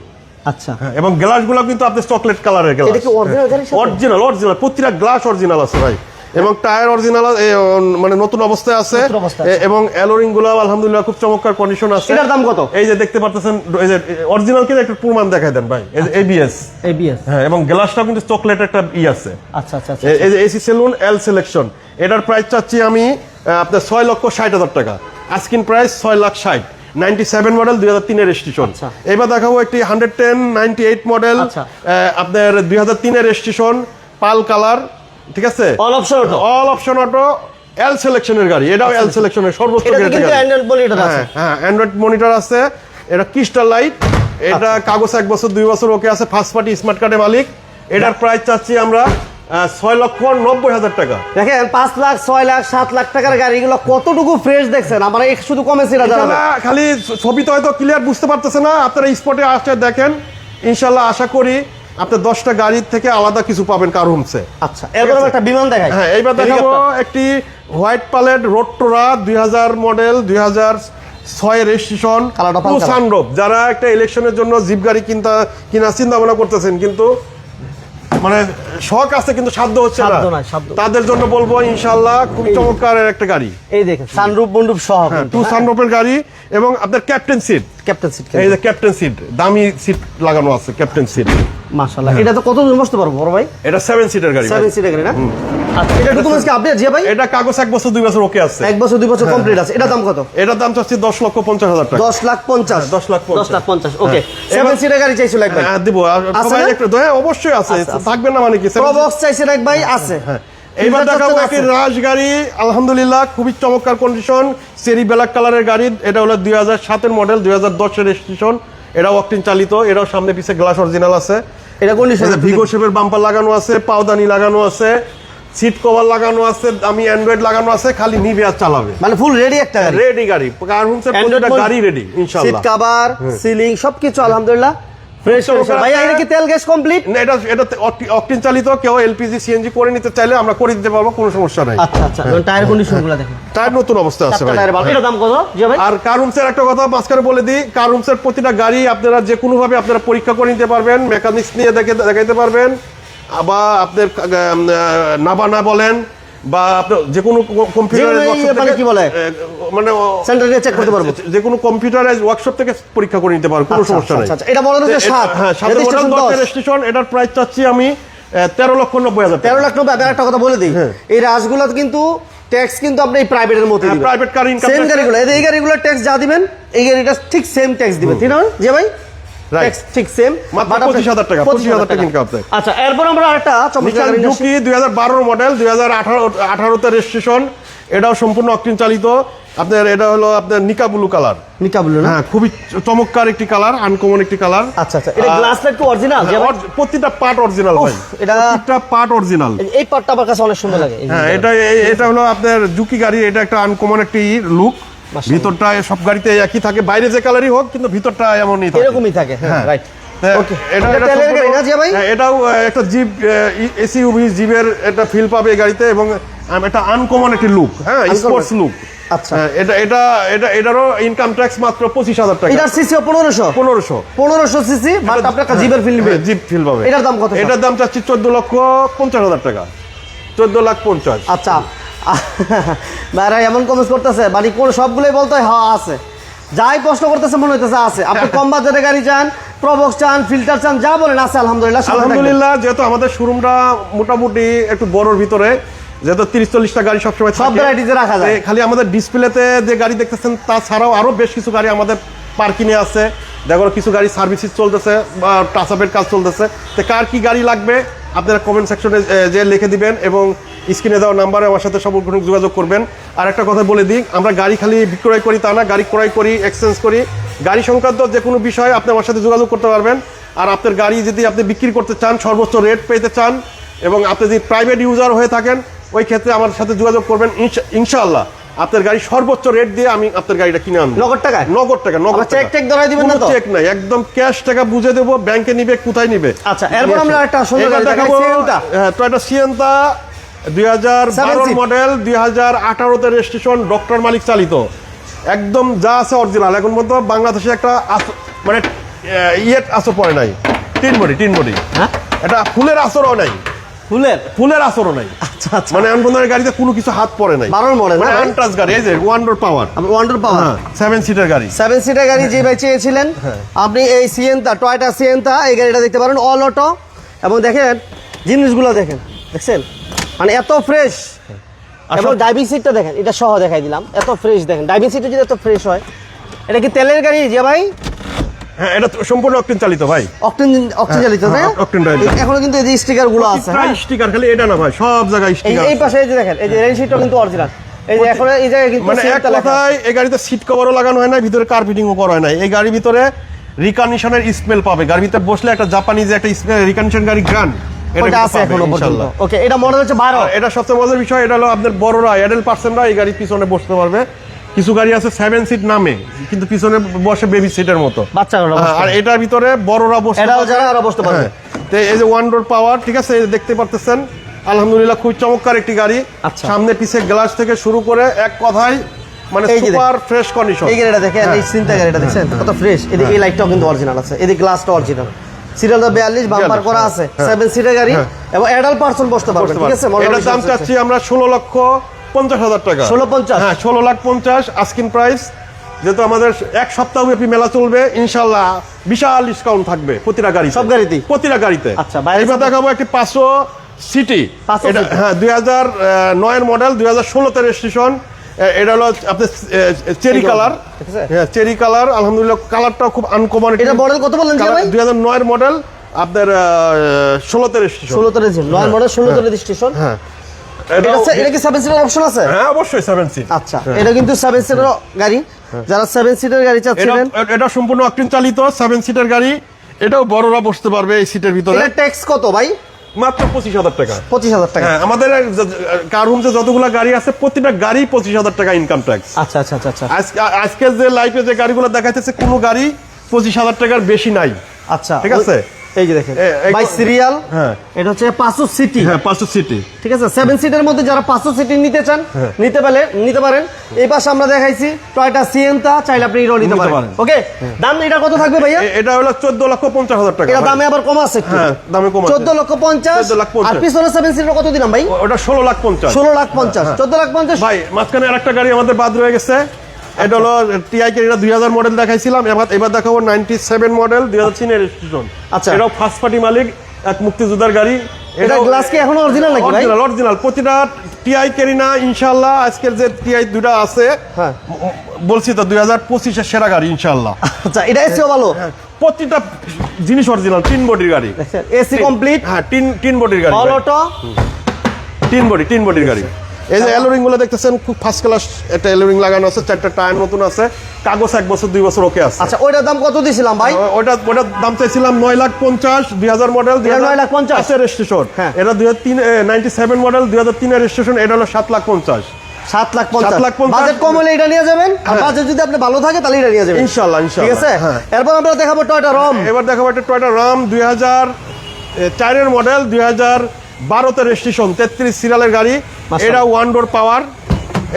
Speaker 1: আচ্ছা।
Speaker 2: এবং গ্লাসগুলো কিন্তু আপনার চকলেট কালারের গ্লাস
Speaker 1: এটা কি original
Speaker 2: অরিজিনাল অরিজিনাল প্রতিটা গ্লাস অরিজিনাল আছে ভাই। এবং টায়ার অরিজিনাল মানে নতুন অবস্থায় আছে। এবং অ্যালোরিংগুলো আলহামদুলিল্লাহ খুব চমৎকার কন্ডিশন আছে।
Speaker 1: এটার দাম কত?
Speaker 2: এই যে দেখতে পারতেছেন এই যে অরিজিনাল কিন্তু একটা প্রমাণ দেখাই দেন ভাই। এবিএস
Speaker 1: এবিএস
Speaker 2: হ্যাঁ এবং গ্লাসটাও কিন্তু চকলেট একটা ই আছে।
Speaker 1: আচ্ছা আচ্ছা আচ্ছা
Speaker 2: এই যে এসি সেলুন এল সিলেকশন এটার প্রাইস চাচ্ছি আমি আপনার ছয় লক্ষ ষাট হাজার টাকা। আস্কিন প্রাইস ছয় লাখ ষাট। নাইনটি সেভেন মডেল দুই হাজার তিনের রেজিস্ট্রেশন
Speaker 1: আচ্ছা।
Speaker 2: এবার দেখাবো একটি hundred ten ninety eight model
Speaker 1: আচ্ছা।
Speaker 2: আপনার দুই হাজার তিনের রেজিস্ট্রেশন পাল কালার ঠিক আছে?
Speaker 1: All option auto
Speaker 2: all option auto L সিলেকশনের গাড়ি। এটাও এল সিলেকশনের সর্বোচ্চ
Speaker 1: কিন্তু অ্যান্ড্রয়েড মনিটর আছে।
Speaker 2: হ্যাঁ অ্যান্ড্রয়েড মনিটর আছে। এটা ক্রিস্টাল লাইট এটা
Speaker 1: আচ্ছা।
Speaker 2: কাগজ এক বছর দুই বছর ওকে আছে ফার্স্ট পার্টি স্মার্ট কার্ডের মালিক। এটার প্রাইস চাচ্ছি আমরা ছয় লক্ষ নব্বই হাজার টাকা।
Speaker 1: দেখেন পাঁচ লাখ ছয় লাখ সাত লাখ টাকার গাড়িগুলো কতটুকু ফ্রেশ দেখছেন? আমার এই শুধু কমে সেটা জানাবেন
Speaker 2: ইনশাল্লাহ, খালি ছবিতে হয়তো ক্লিয়ার বুঝতে পারতেছে না। আপনারা স্পটে আসে দেখেন। ইনশাল্লাহ আশা করি আপনি দশটা গাড়ির থেকে আলাদা কিছু পাবেন কার হোমসে।
Speaker 1: আচ্ছা এরপর একটা বিমান দেখাই।
Speaker 2: হ্যাঁ এইবার দেখাবো একটি হোয়াইট প্যালেট রোট্টোরা দুই হাজার মডেল দুই হাজার ছয় রেজিস্ট্রেশন সানরোপ যারা একটা ইলেকশনের জন্য জিপ গাড়ি কিনতে কিনা চিন্তা ভাবনা করতেছেন কিন্তু মানে শখ আছে কিন্তু সাধ্য হচ্ছে না। তাদের জন্য বলব ইনশাল্লাহ খুব চমৎকার একটা গাড়ি।
Speaker 1: এই দেখেন সানরূপ বন্ডুপ সহ
Speaker 2: হ্যাঁ টু সানরোপের গাড়ি এবং আপনার ক্যাপ্টেন সিট
Speaker 1: ক্যাপ্টেন সিট
Speaker 2: এই যে ক্যাপ্টেন সিট দামি সিট লাগানো আছে ক্যাপ্টেন সিট
Speaker 1: মাশাআল্লাহ। এটা তো কত জন বসতে পারব বড় ভাই?
Speaker 2: এটা সেভেন সিটের গাড়ি ভাই।
Speaker 1: সেভেন সিটের গাড়ি না? আচ্ছা এটা ডকুমেন্টস কি আপডেট জিয়া ভাই?
Speaker 2: এটা কাগজ এক বছর দুই বছর ওকে আছে।
Speaker 1: এক বছর দুই বছর কমপ্লিট আছে। এটা দাম কত?
Speaker 2: এটার দাম চাচ্ছি দশ লক্ষ পঞ্চাশ হাজার টাকা।
Speaker 1: দশ লাখ পঞ্চাশ।
Speaker 2: হ্যাঁ, 10 লাখ পঞ্চাশ।
Speaker 1: দশ লাখ পঞ্চাশ ওকে
Speaker 2: হ্যাঁ।
Speaker 1: সেভেন
Speaker 2: এবার-
Speaker 1: সিটের গাড়ি ভাই।
Speaker 2: হ্যাঁ দিব। আর
Speaker 1: আছে
Speaker 2: সবাই একটু হ্যাঁ অবশ্যই আছে।
Speaker 1: আছে, আছে।
Speaker 2: থাকবে না মানে কি?
Speaker 1: ভাই আছে।
Speaker 2: হ্যাঁ। এইবার দেখাবো একটি। রাজ গাড়ি। আলহামদুলিল্লাহ খুবই চমৎকার কন্ডিশন সেরি ব্ল্যাক কালারের গাড়ি। এটা হলো দুই হাজার সাতের মডেল দুই হাজার দশের রেজিস্ট্রেশন এটাও অকটিন চালিত। এটাও সামনে পিছে গ্লাস অরিজিনাল আছে।
Speaker 1: এটা কন্ডিশন
Speaker 2: ভিগো শেপের বাম্পার লাগানো আছে পাওদানি লাগানো আছে সিট কভার লাগানো আছে আমি অ্যান্ড্রয়েড লাগানো আছে খালি নিবে আর চালাবে।
Speaker 1: মানে ফুল রেডি একটা গাড়ি?
Speaker 2: রেডি গাড়ি। কারণ
Speaker 1: Android
Speaker 2: গাড়ি রেডি ইনশাআল্লাহ।
Speaker 1: সিট কভার সিলিং সবকিছু আলহামদুলিল্লাহ।
Speaker 2: সিএনজি করে নিতে চাইলে আমরা করে দিতে পারব কোনো সমস্যা নাই।
Speaker 1: আচ্ছা আচ্ছা টায়ার কন্ডিশনগুলো দেখেন
Speaker 2: টায়ার নতুন অবস্থা আছে ভাই।
Speaker 1: টায়ার দাম কত?
Speaker 2: আর কারুমসের একটা কথা মাঝখানে বলে দিই কারুমসের প্রতিটা গাড়ি আপনারা যে কোনো ভাবে আপনারা পরীক্ষা করে নিতে পারবেন মেকানিক্স নিয়ে দেখে দেখাইতে পারবেন। বা আপনার নাবানা বলেন বা আপনার যে কোনো কম্পিউটার
Speaker 1: মানে কি বলে?
Speaker 2: মানে
Speaker 1: সেন্টার চেক করতে পারব।
Speaker 2: যে কোনো কম্পিউটারাইজ ওয়ার্কশপ থেকে পরীক্ষা করে নিতে পারব কোনো
Speaker 1: আচ্ছা,
Speaker 2: সমস্যা নেই।
Speaker 1: আচ্ছা, আচ্ছা। এটা মডেল হচ্ছে
Speaker 2: এটা-
Speaker 1: সাত।
Speaker 2: হ্যাঁ সাত
Speaker 1: Registration দশ।
Speaker 2: রেজিস্ট্রেশন এটার প্রাইস চাচ্ছি আমি তেরো লক্ষ নব্বই হাজার
Speaker 1: তেরো লাখ নব্বই একটা কথা বলে দিই। এই রাজগুলো কিন্তু ট্যাক্স কিন্তু আপনি এই প্রাইভেটের মতো
Speaker 2: হ্যাঁ, private car income
Speaker 1: সেম গাড়িগুলো এই গাড়িগুলো ট্যাক্স যা দিবেন এই গাড়িটা ঠিক সেম ট্যাক্স দিবেন। ঠিক না যে ভাই? ঠিক সেম
Speaker 2: মাত্র 25,000 টাকা, 25,000 টাকা।
Speaker 1: আচ্ছা এরপর আমরা আরেকটা চমৎকার।
Speaker 2: জুকি হাজার মডেল রেজিস্ট্রেশন এটাও সম্পূর্ণ অক্টিন চালিত। আপনার এটা হলো আপনার নিকা ব্লু কালার
Speaker 1: নিকা ব্লু না?
Speaker 2: হ্যাঁ খুবই চমৎকার একটি কালার আনকমন একটি কালার
Speaker 1: আচ্ছা আচ্ছা এটা গ্লাস লাইট তো অরিজিনাল
Speaker 2: প্রতিটা পার্ট অরিজিনাল ভাই।
Speaker 1: এটা-
Speaker 2: প্রতিটা পার্ট অরিজিনাল
Speaker 1: এই- এই পার্টটা আমার কাছে অনেক সুন্দর লাগে।
Speaker 2: হ্যাঁ এটা এটা হলো আপনার জুকি গাড়ি এটা একটা আনকমন একটি লুক। ভিতরটা সব গাড়িতে একই থাকে বাইরে যে কালারই হোক কিন্তু ভিতরটা এমনই থাকে।
Speaker 1: এরকমই থাকে হ্যাঁ। রাইট
Speaker 2: তা
Speaker 1: ওকে
Speaker 2: এটা
Speaker 1: এটা
Speaker 2: এটা
Speaker 1: তেলের
Speaker 2: সম্পূর্ণ-
Speaker 1: গাড়ি না যে ভাই?
Speaker 2: হ্যাঁ, এটাও একটা জিপ এসি জিপের একটা ফিল পাবে এই গাড়িতে এবং একটা আনকমন একটি লুক হ্যাঁ স্পোর্টস লুক
Speaker 1: আচ্ছা।
Speaker 2: এটা এটা এটা এটারও ইনকাম ট্যাক্স মাত্র পঁচিশ হাজার টাকা।
Speaker 1: এটার সিসি পনেরোশো?
Speaker 2: পনেরোশো।
Speaker 1: পনেরোশো সিসি বাট আপনি জিপের ফিল নেবেন
Speaker 2: জিপ ফিল পাবে।
Speaker 1: এটার দাম কত,
Speaker 2: এটার দাম চাচ্ছি চোদ্দ লক্ষ পঞ্চাশ হাজার টাকা। চোদ্দ লাখ পঞ্চাশ।
Speaker 1: আচ্ছা। ভাইরা এমন কমেন্ট করতেছে মানে কোন সবগুলোই বলতে হয়? হ্যাঁ আছে। যাই প্রশ্ন করতেছে মনে হইতেছে আছে। আপনি কম বাজেটের গাড়ি চান প্রবক্স চান ফিল্টার চান যা বলেন আছে আলহামদুলিল্লাহ
Speaker 2: আলহামদুলিল্লাহ যেহেতু আমাদের শোরুমটা মোটামুটি একটু বড়র ভিতরে যেহেতু তিরিশ চল্লিশটা গাড়ি সবসময়
Speaker 1: সব এ রাখা যায়।
Speaker 2: খালি আমাদের ডিসপ্লেতে যে গাড়ি দেখতেছেন তাছাড়াও আরও বেশ কিছু গাড়ি আমাদের পার্কিংয়ে আছে। দেখো কিছু গাড়ি সার্ভিসিস চলতেছে বা টাচ আপের কাজ চলতেছে। তো কার কি গাড়ি লাগবে আপনারা কমেন্ট সেকশনে যে লিখে দিবেন এবং স্ক্রিনে দেওয়া নাম্বারে আমার সাথে সম্পর্ক যোগাযোগ করবেন। আর একটা কথা বলে দিই আমরা গাড়ি খালি বিক্রয় করি তা না গাড়ি ক্রয় করি এক্সচেঞ্জ করি। গাড়ি সংক্রান্ত যে কোনো বিষয়ে আপনি আমার সাথে যোগাযোগ করতে পারবেন। আর আপনার গাড়ি যদি আপনি বিক্রি করতে চান সর্বোচ্চ রেট পেতে চান এবং আপনি যদি প্রাইভেট ইউজার হয়ে থাকেন ওই ক্ষেত্রে আমার সাথে যোগাযোগ করবেন ইনশাআল্লাহ। আপনার গাড়ি সর্বোচ্চ রেট দিয়ে আমি আপনার গাড়িটা কিনে আনব।
Speaker 1: নগদ টাকায়?
Speaker 2: নগদ টাকা নগদ
Speaker 1: check টেক। ধরায় দিবেন না তো?
Speaker 2: চেক নাই একদম ক্যাশ টাকা বুঝে দেবো ব্যাংকে নিবে কোথায় নিবে।
Speaker 1: আচ্ছা, এরপর আমরা একটা সুন্দর গাড়ি
Speaker 2: দেখাবো। হ্যাঁ টয়টা সিয়েন্তা দুই হাজার মডেল দুই হাজার আঠারোতে রেজিস্ট্রেশন ডক্টর মালিক চালিত। একদম যা আছে অরিজিনাল এখন পর্যন্ত বাংলাদেশে একটা মানে ইয়েট আসর পড়ে নাই। তিন বডি তিন বডি
Speaker 1: হ্যাঁ?
Speaker 2: এটা ফুলের আসরও নাই।
Speaker 1: ফুলের?
Speaker 2: ফুলের আসরও নাই।
Speaker 1: আচ্ছা আচ্ছা।
Speaker 2: মানে পর্যন্ত গাড়িতে কোনো কিছু হাত পড়ে নাই।
Speaker 1: বারোর model,
Speaker 2: মানে? আনটাচ গাড়ি এই যে ওয়ান্ডার পাওয়ার
Speaker 1: আমি ওয়ান্ডার পাওয়ার
Speaker 2: সেভেন সিটার গাড়ি।
Speaker 1: সেভেন সিটার গাড়ি যে ভাই চেয়েছিলেন
Speaker 2: হ্যাঁ।
Speaker 1: আপনি এই সিয়েন্তা টয়টা সিয়েন্তা এই গাড়িটা দেখতে পারেন অল অটো এবং দেখেন জিনিসগুলো দেখেন দেখছেন? মানে এত ফ্রেশ এবং ড্রাইভিং সিটটা দেখেন এটা সহ দেখাই দিলাম। এত ফ্রেশ দেখেন। ড্রাইভিং সিটটা যদি এত ফ্রেশ হয় এটা কি তেলের গাড়ি যে ভাই?
Speaker 2: হ্যাঁ এটা সম্পূর্ণ অকটেন চালিত ভাই।
Speaker 1: অক্টেন অক্টেন চালিত তাই
Speaker 2: হ্যাঁ, চালিত।
Speaker 1: এখনও কিন্তু এই যে স্টিকারগুলো আছে হ্যাঁ?
Speaker 2: স্টিকার খালি এটা না ভাই সব জায়গায় স্টিকার
Speaker 1: এই পাশে এই যে দেখেন এই যে রেল সিটটা কিন্তু অরিজিনাল এই যে এখন এই জায়গায় কিন্তু
Speaker 2: মানে এক কথায় এই গাড়িতে সিট কভারও লাগানো হয় না ভিতরে কার্পেটিংও করা হয় না। এই গাড়ির ভিতরে রিকন্ডিশনের স্মেল পাবে। গাড়ির ভিতরে বসলে একটা জাপানি যে একটা রিকন্ডিশন গাড়ি গান
Speaker 1: ওটা আছে এখনও পর্যন্ত। ওকে এটা মডেল হচ্ছে বারো।
Speaker 2: এটা সবচেয়ে মজার বিষয় এটা হলো আপনার বড়রা অ্যাডেল পার্সনরা এই গাড়ির পিছনে বসতে পারবে। কিছু গাড়ি আছে সেভেন সিট নামে কিন্তু পিছনে বসে বেবি সিটের মতো।
Speaker 1: বাচ্চাগুলো
Speaker 2: হ্যাঁ, আর এটার ভিতরে বড়রা বসতে
Speaker 1: এটাও যারা আরও বসতে পারবে।
Speaker 2: হ্যাঁ। তো এই যে ওয়ান ডোর পাওয়ার ঠিক আছে দেখতে পারতেছেন। আলহামদুলিল্লাহ খুব চমৎকার একটি গাড়ি।
Speaker 1: আচ্ছা।
Speaker 2: সামনে পিছে গ্লাস থেকে শুরু করে এক কথায় মানে
Speaker 1: এই যে
Speaker 2: সুপার ফ্রেশ কন্ডিশন
Speaker 1: এই গাড়িটা দেখেন এই চিন্তা গাড়িটা দেখছেন কত ফ্রেশ এদিকে এই লাইটটাও কিন্তু অরিজিনাল আছে এদিকে গ্লাসটা অরিজিনাল সিরিয়াল তো বাম্পার করা আছে সেভেন সিটের গাড়ি এবং অ্যাডাল্ট পার্সন বসতে পারবে ঠিক আছে?
Speaker 2: এটার দাম চাচ্ছি আমরা ষোলো লক্ষ পঞ্চাশ হাজার টাকা।
Speaker 1: 16,50?
Speaker 2: হ্যাঁ ষোলো লাখ পঞ্চাশ আস্কিন প্রাইস যেহেতু আমাদের এক সপ্তাহ ব্যাপী মেলা চলবে ইনশাল্লাহ বিশাল ডিসকাউন্ট থাকবে প্রতিটা গাড়ি
Speaker 1: সব গাড়িতেই?
Speaker 2: প্রতিটা গাড়িতে।
Speaker 1: আচ্ছা,
Speaker 2: এবার দেখাবো একটি পাঁচশো সিটি
Speaker 1: 500
Speaker 2: এটা
Speaker 1: City।
Speaker 2: হ্যাঁ দুই হাজার নয়ের মডেল দুই হাজার ষোলোতে রেজিস্ট্রেশন এটা হলো আপনার চেরি কালার। হ্যাঁ চেরি কালার আলহামদুলিল্লাহ কালারটাও খুব আনকমন
Speaker 1: এটা মডেল কত বললেন ভাই?
Speaker 2: দুই হাজার নয়ের মডেল আপনার ষোলোতে রেজিস্ট্রেশন
Speaker 1: ষোলোতে রেজিস্ট্রেশন নয় মডেল ষোলোতে রেজিস্ট্রেশন
Speaker 2: হ্যাঁ।
Speaker 1: এটা এটা কি সেভেন সিটার অপশন আছে?
Speaker 2: হ্যাঁ অবশ্যই সেভেন সিট
Speaker 1: আচ্ছা এটা কিন্তু সেভেন সিটার গাড়ি। যারা সেভেন সিটার গাড়ি চাচ্ছিলেন
Speaker 2: এটা সম্পূর্ণ অকটেন চালিত সেভেন সিটের গাড়ি। এটাও বড়রা বসতে পারবে এই সিটের ভিতরে।
Speaker 1: এটা ট্যাক্স কত ভাই?
Speaker 2: মাত্র পঁচিশ হাজার টাকা।
Speaker 1: পঁচিশ হাজার টাকা।
Speaker 2: হ্যাঁ আমাদের কার হোমসে যতগুলো গাড়ি আছে প্রতিটা গাড়ি পঁচিশ হাজার টাকা ইনকাম ট্যাক্স
Speaker 1: আচ্ছা আচ্ছা আচ্ছা আচ্ছা।
Speaker 2: আজকে আজকের যে লাইফে যে গাড়িগুলো দেখাইতেছে কোনো গাড়ি পঁচিশ হাজার টাকার বেশি নাই।
Speaker 1: আচ্ছা
Speaker 2: ঠিক আছে?
Speaker 1: এই যে দেখেন বাই সিরিয়াল
Speaker 2: হ্যাঁ।
Speaker 1: এটা হচ্ছে পাঁচশো সিটি
Speaker 2: হ্যাঁ পাঁচশো সিটি
Speaker 1: ঠিক আছে সেভেন সিটের মধ্যে যারা পাঁচশো সিটি নিতে চান
Speaker 2: হ্যাঁ।
Speaker 1: নিতে পারে নিতে পারেন। এই পাশে আমরা দেখাইছি টয়টা চাইলে আপনি এটাও নিতে পারেন। ওকে দাম এটা কত থাকবে ভাইয়া?
Speaker 2: এটা হলো চোদ্দ লক্ষ পঞ্চাশ হাজার টাকা।
Speaker 1: এটা দামে আবার কম আছে
Speaker 2: হ্যাঁ, দামে কম
Speaker 1: চোদ্দ লক্ষ পঞ্চাশ।
Speaker 2: 14 লাখ পঞ্চাশ।
Speaker 1: আর পিছনে সেভেন সিটের কত দিলাম ভাই?
Speaker 2: ওটা ষোলো লাখ পঞ্চাশ।
Speaker 1: ষোলো লাখ পঞ্চাশ। চোদ্দ লাখ পঞ্চাশ।
Speaker 2: ভাই মাঝখানে আরেকটা গাড়ি আমাদের বাদ রয়ে গেছে। এটা হলো টিআই কেরিনা দুই হাজার মডেল দেখাইছিলাম এবার এবার দেখাবো নাইনটি সেভেন মডেল দুই হাজার তিনের রেজিস্ট্রেশন
Speaker 1: আচ্ছা।
Speaker 2: এটাও ফার্স্ট পার্টি মালিক এক মুক্তিযোদ্ধার গাড়ি।
Speaker 1: এটা গ্লাস কি এখনও অরিজিনাল নাকি ভাই?
Speaker 2: অরিজিনাল অরিজিনাল প্রতিটা টিআই কেরিনা ইনশাল্লাহ আজকের যে টিআই দুটা আছে
Speaker 1: হ্যাঁ।
Speaker 2: বলছি তো দুই হাজার পঁচিশের সেরা গাড়ি ইনশাল্লাহ
Speaker 1: আচ্ছা এটা এসিও ভালো?
Speaker 2: হ্যাঁ, প্রতিটা জিনিস অরিজিনাল তিন বডির গাড়ি।
Speaker 1: এসি কমপ্লিট
Speaker 2: হ্যাঁ তিন তিন বডির গাড়ি
Speaker 1: অল অটো
Speaker 2: তিন বডি তিন বডির গাড়ি। এই যে এলোরিংগুলো দেখতেছেন খুব ফার্স্ট ক্লাস একটা এলোরিং লাগানো আছে চারটা টায়ার নতুন আছে কাগজ এক বছর দুই বছর ওকে আছে।
Speaker 1: আচ্ছা ওইটার দাম কত দিছিলাম ভাই?
Speaker 2: ও- ওটা ওটার দাম চাইছিলাম নয় লাখ পঞ্চাশ দুই হাজার মডেল
Speaker 1: 9 লাখ 50?
Speaker 2: আছে রেজিস্ট্রেশন
Speaker 1: হ্যাঁ।
Speaker 2: এটা দুই হাজার তিন নাইনটি সেভেন মডেল দুই হাজার তিনের রেজিস্ট্রেশন এটা হলো সাত লাখ পঞ্চাশ।
Speaker 1: সাত লাখ পঞ্চাশ।
Speaker 2: লাখ পঞ্চাশ।
Speaker 1: বাজেট কম হলে এটা নিয়ে যাবেন? আর
Speaker 2: হ্যাঁ।
Speaker 1: বাজেট যদি আপনি ভালো থাকে তাহলে এটা নিয়ে যাবেন।
Speaker 2: ইনশাল্লাহ
Speaker 1: ঠিক আছে?
Speaker 2: হ্যাঁ।
Speaker 1: এরপর আমরা দেখাবো টয়টা রম
Speaker 2: এবার দেখাবো একটা টয়টা রাম দুই হাজার চারের মডেল দুই হাজার বারোতে রেজিস্ট্রেশন তেত্রিশ সিরিয়ালের গাড়ি। এটা ওয়ান ডোর পাওয়ার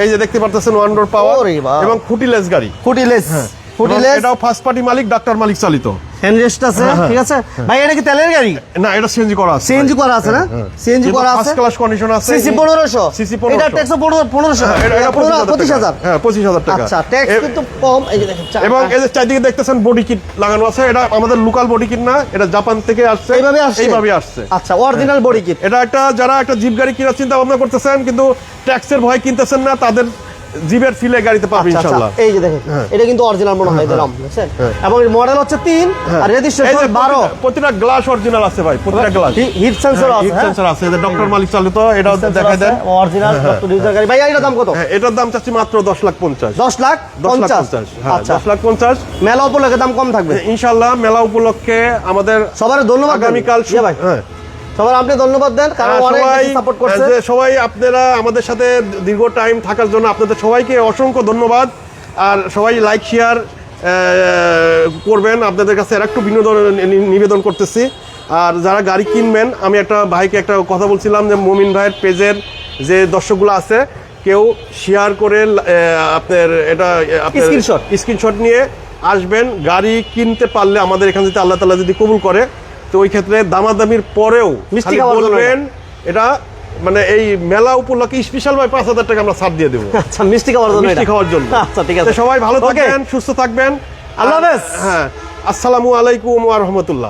Speaker 2: এই যে দেখতে পারতেছেন ওয়ান ডোর পাওয়ার এবং খুঁটিলেস গাড়ি।
Speaker 1: খুঁটিলেস।
Speaker 2: এবং এটাও ফার্স্ট পার্টি মালিক ডাক্তার মালিক চালিত।
Speaker 1: হ্যান্ডরেস্ট আছে
Speaker 2: হ্যাঁ,
Speaker 1: ঠিক আছে? ভাই এটা কি তেলের গাড়ি?
Speaker 2: না এটা সিএনজি করা আছে
Speaker 1: সিএনজি করা আছে না? সিএনজি করা আছে?
Speaker 2: ফার্স্ট ক্লাস কন্ডিশন আছে
Speaker 1: সিসি পনেরোশো।
Speaker 2: সিসি
Speaker 1: এটা ট্যাক্স পনেরোশো।
Speaker 2: হ্যাঁ, এটা- এটা
Speaker 1: পঁচিশ হাজার
Speaker 2: হ্যাঁ পঁচিশ হাজার টাকা।
Speaker 1: আচ্ছা ট্যাক্স কিন্তু কম। এই যে দেখেন
Speaker 2: এবং এই যে চারদিকে দেখতেছেন বডি কিট লাগানো আছে। এটা আমাদের লোকাল বডি কিট না এটা জাপান থেকে আসছে।
Speaker 1: এইভাবে আসছে?
Speaker 2: এইভাবে আসছে।
Speaker 1: আচ্ছা অরিজিনাল বডি কিট
Speaker 2: এটা একটা যারা একটা জিপ গাড়ি কেনার চিন্তা ভাবনা করতেছেন কিন্তু ট্যাক্সের ভয় কিনতেছেন না তাদের জিপের ফিলে গাড়িতে পাবে
Speaker 1: আচ্ছা, আচ্ছা, এই যে দেখেন এটা কিন্তু অরিজিনাল মনে হয় দিলাম বুঝছেন এবং মডেল হচ্ছে তিন আর
Speaker 2: এই
Speaker 1: রেজিস্ট্রেশন
Speaker 2: যে
Speaker 1: বারো।
Speaker 2: প্রতিটা- প্রতিটা গ্লাস অরিজিনাল আছে ভাই প্রতিটা গ্লাস
Speaker 1: হিট সেন্সর আছে হ্যাঁ?
Speaker 2: সেন্সর আছে এটা ডক্টর মালিক চালিত এটাও দেখা দেন
Speaker 1: অরিজিনাল ডক্টর ইউজার গাড়ি। ভাই এটার দাম কত?
Speaker 2: হ্যাঁ এটার দাম চাচ্ছি মাত্র দশ লাখ পঞ্চাশ।
Speaker 1: দশ লাখ
Speaker 2: দশ লাখ
Speaker 1: পঞ্চাশ?
Speaker 2: পঞ্চাশ হ্যাঁ
Speaker 1: আচ্ছা।
Speaker 2: দশ লাখ পঞ্চাশ।
Speaker 1: মেলা উপলক্ষে দাম কম থাকবে?
Speaker 2: ইনশাল্লাহ মেলা উপলক্ষে আমাদের
Speaker 1: সবার ধন্যবাদ দেন।
Speaker 2: আগামীকাল
Speaker 1: ইয়ে ভাই।
Speaker 2: হ্যাঁ।
Speaker 1: সবার আপনি ধন্যবাদ দেন কারণ
Speaker 2: হ্যাঁ,
Speaker 1: অনেক সাপোর্ট করছে।
Speaker 2: যে সবাই আপনারা আমাদের সাথে দীর্ঘ টাইম থাকার জন্য আপনাদের সবাইকে অসংখ্য ধন্যবাদ। আর সবাই লাইক শেয়ার করবেন। আপনাদের কাছে আর একটু বিনোদন নিবেদন করতেছি। আর যারা গাড়ি কিনবেন আমি একটা ভাইকে একটা কথা বলছিলাম যে মমিন ভাইয়ের পেজের যে দর্শকগুলো আছে কেউ শেয়ার করে আপনার এটা
Speaker 1: Screenshot।
Speaker 2: স্ক্রিনশট নিয়ে আসবেন। গাড়ি কিনতে পারলে আমাদের এখান থেকে আল্লাহ তালা যদি কবুল করে তো ওই ক্ষেত্রে দামাদামির পরেও
Speaker 1: মিষ্টি
Speaker 2: বলবেন এটা? মানে এই মেলা উপলক্ষে স্পেশাল ভাই পাঁচ হাজার টাকা আমরা ছাড় দিয়ে দেবো।
Speaker 1: আচ্ছা মিষ্টি খাওয়ার জন্য
Speaker 2: মিষ্টি খাওয়ার জন্য।
Speaker 1: আচ্ছা ঠিক আছে।
Speaker 2: সবাই ভালো
Speaker 1: থাকেন
Speaker 2: থাকবেন সুস্থ থাকবেন।
Speaker 1: আল্লাহ হাফেজ।
Speaker 2: হ্যাঁ আসসালামু আলাইকুম ওয়া রাহমাতুল্লাহ।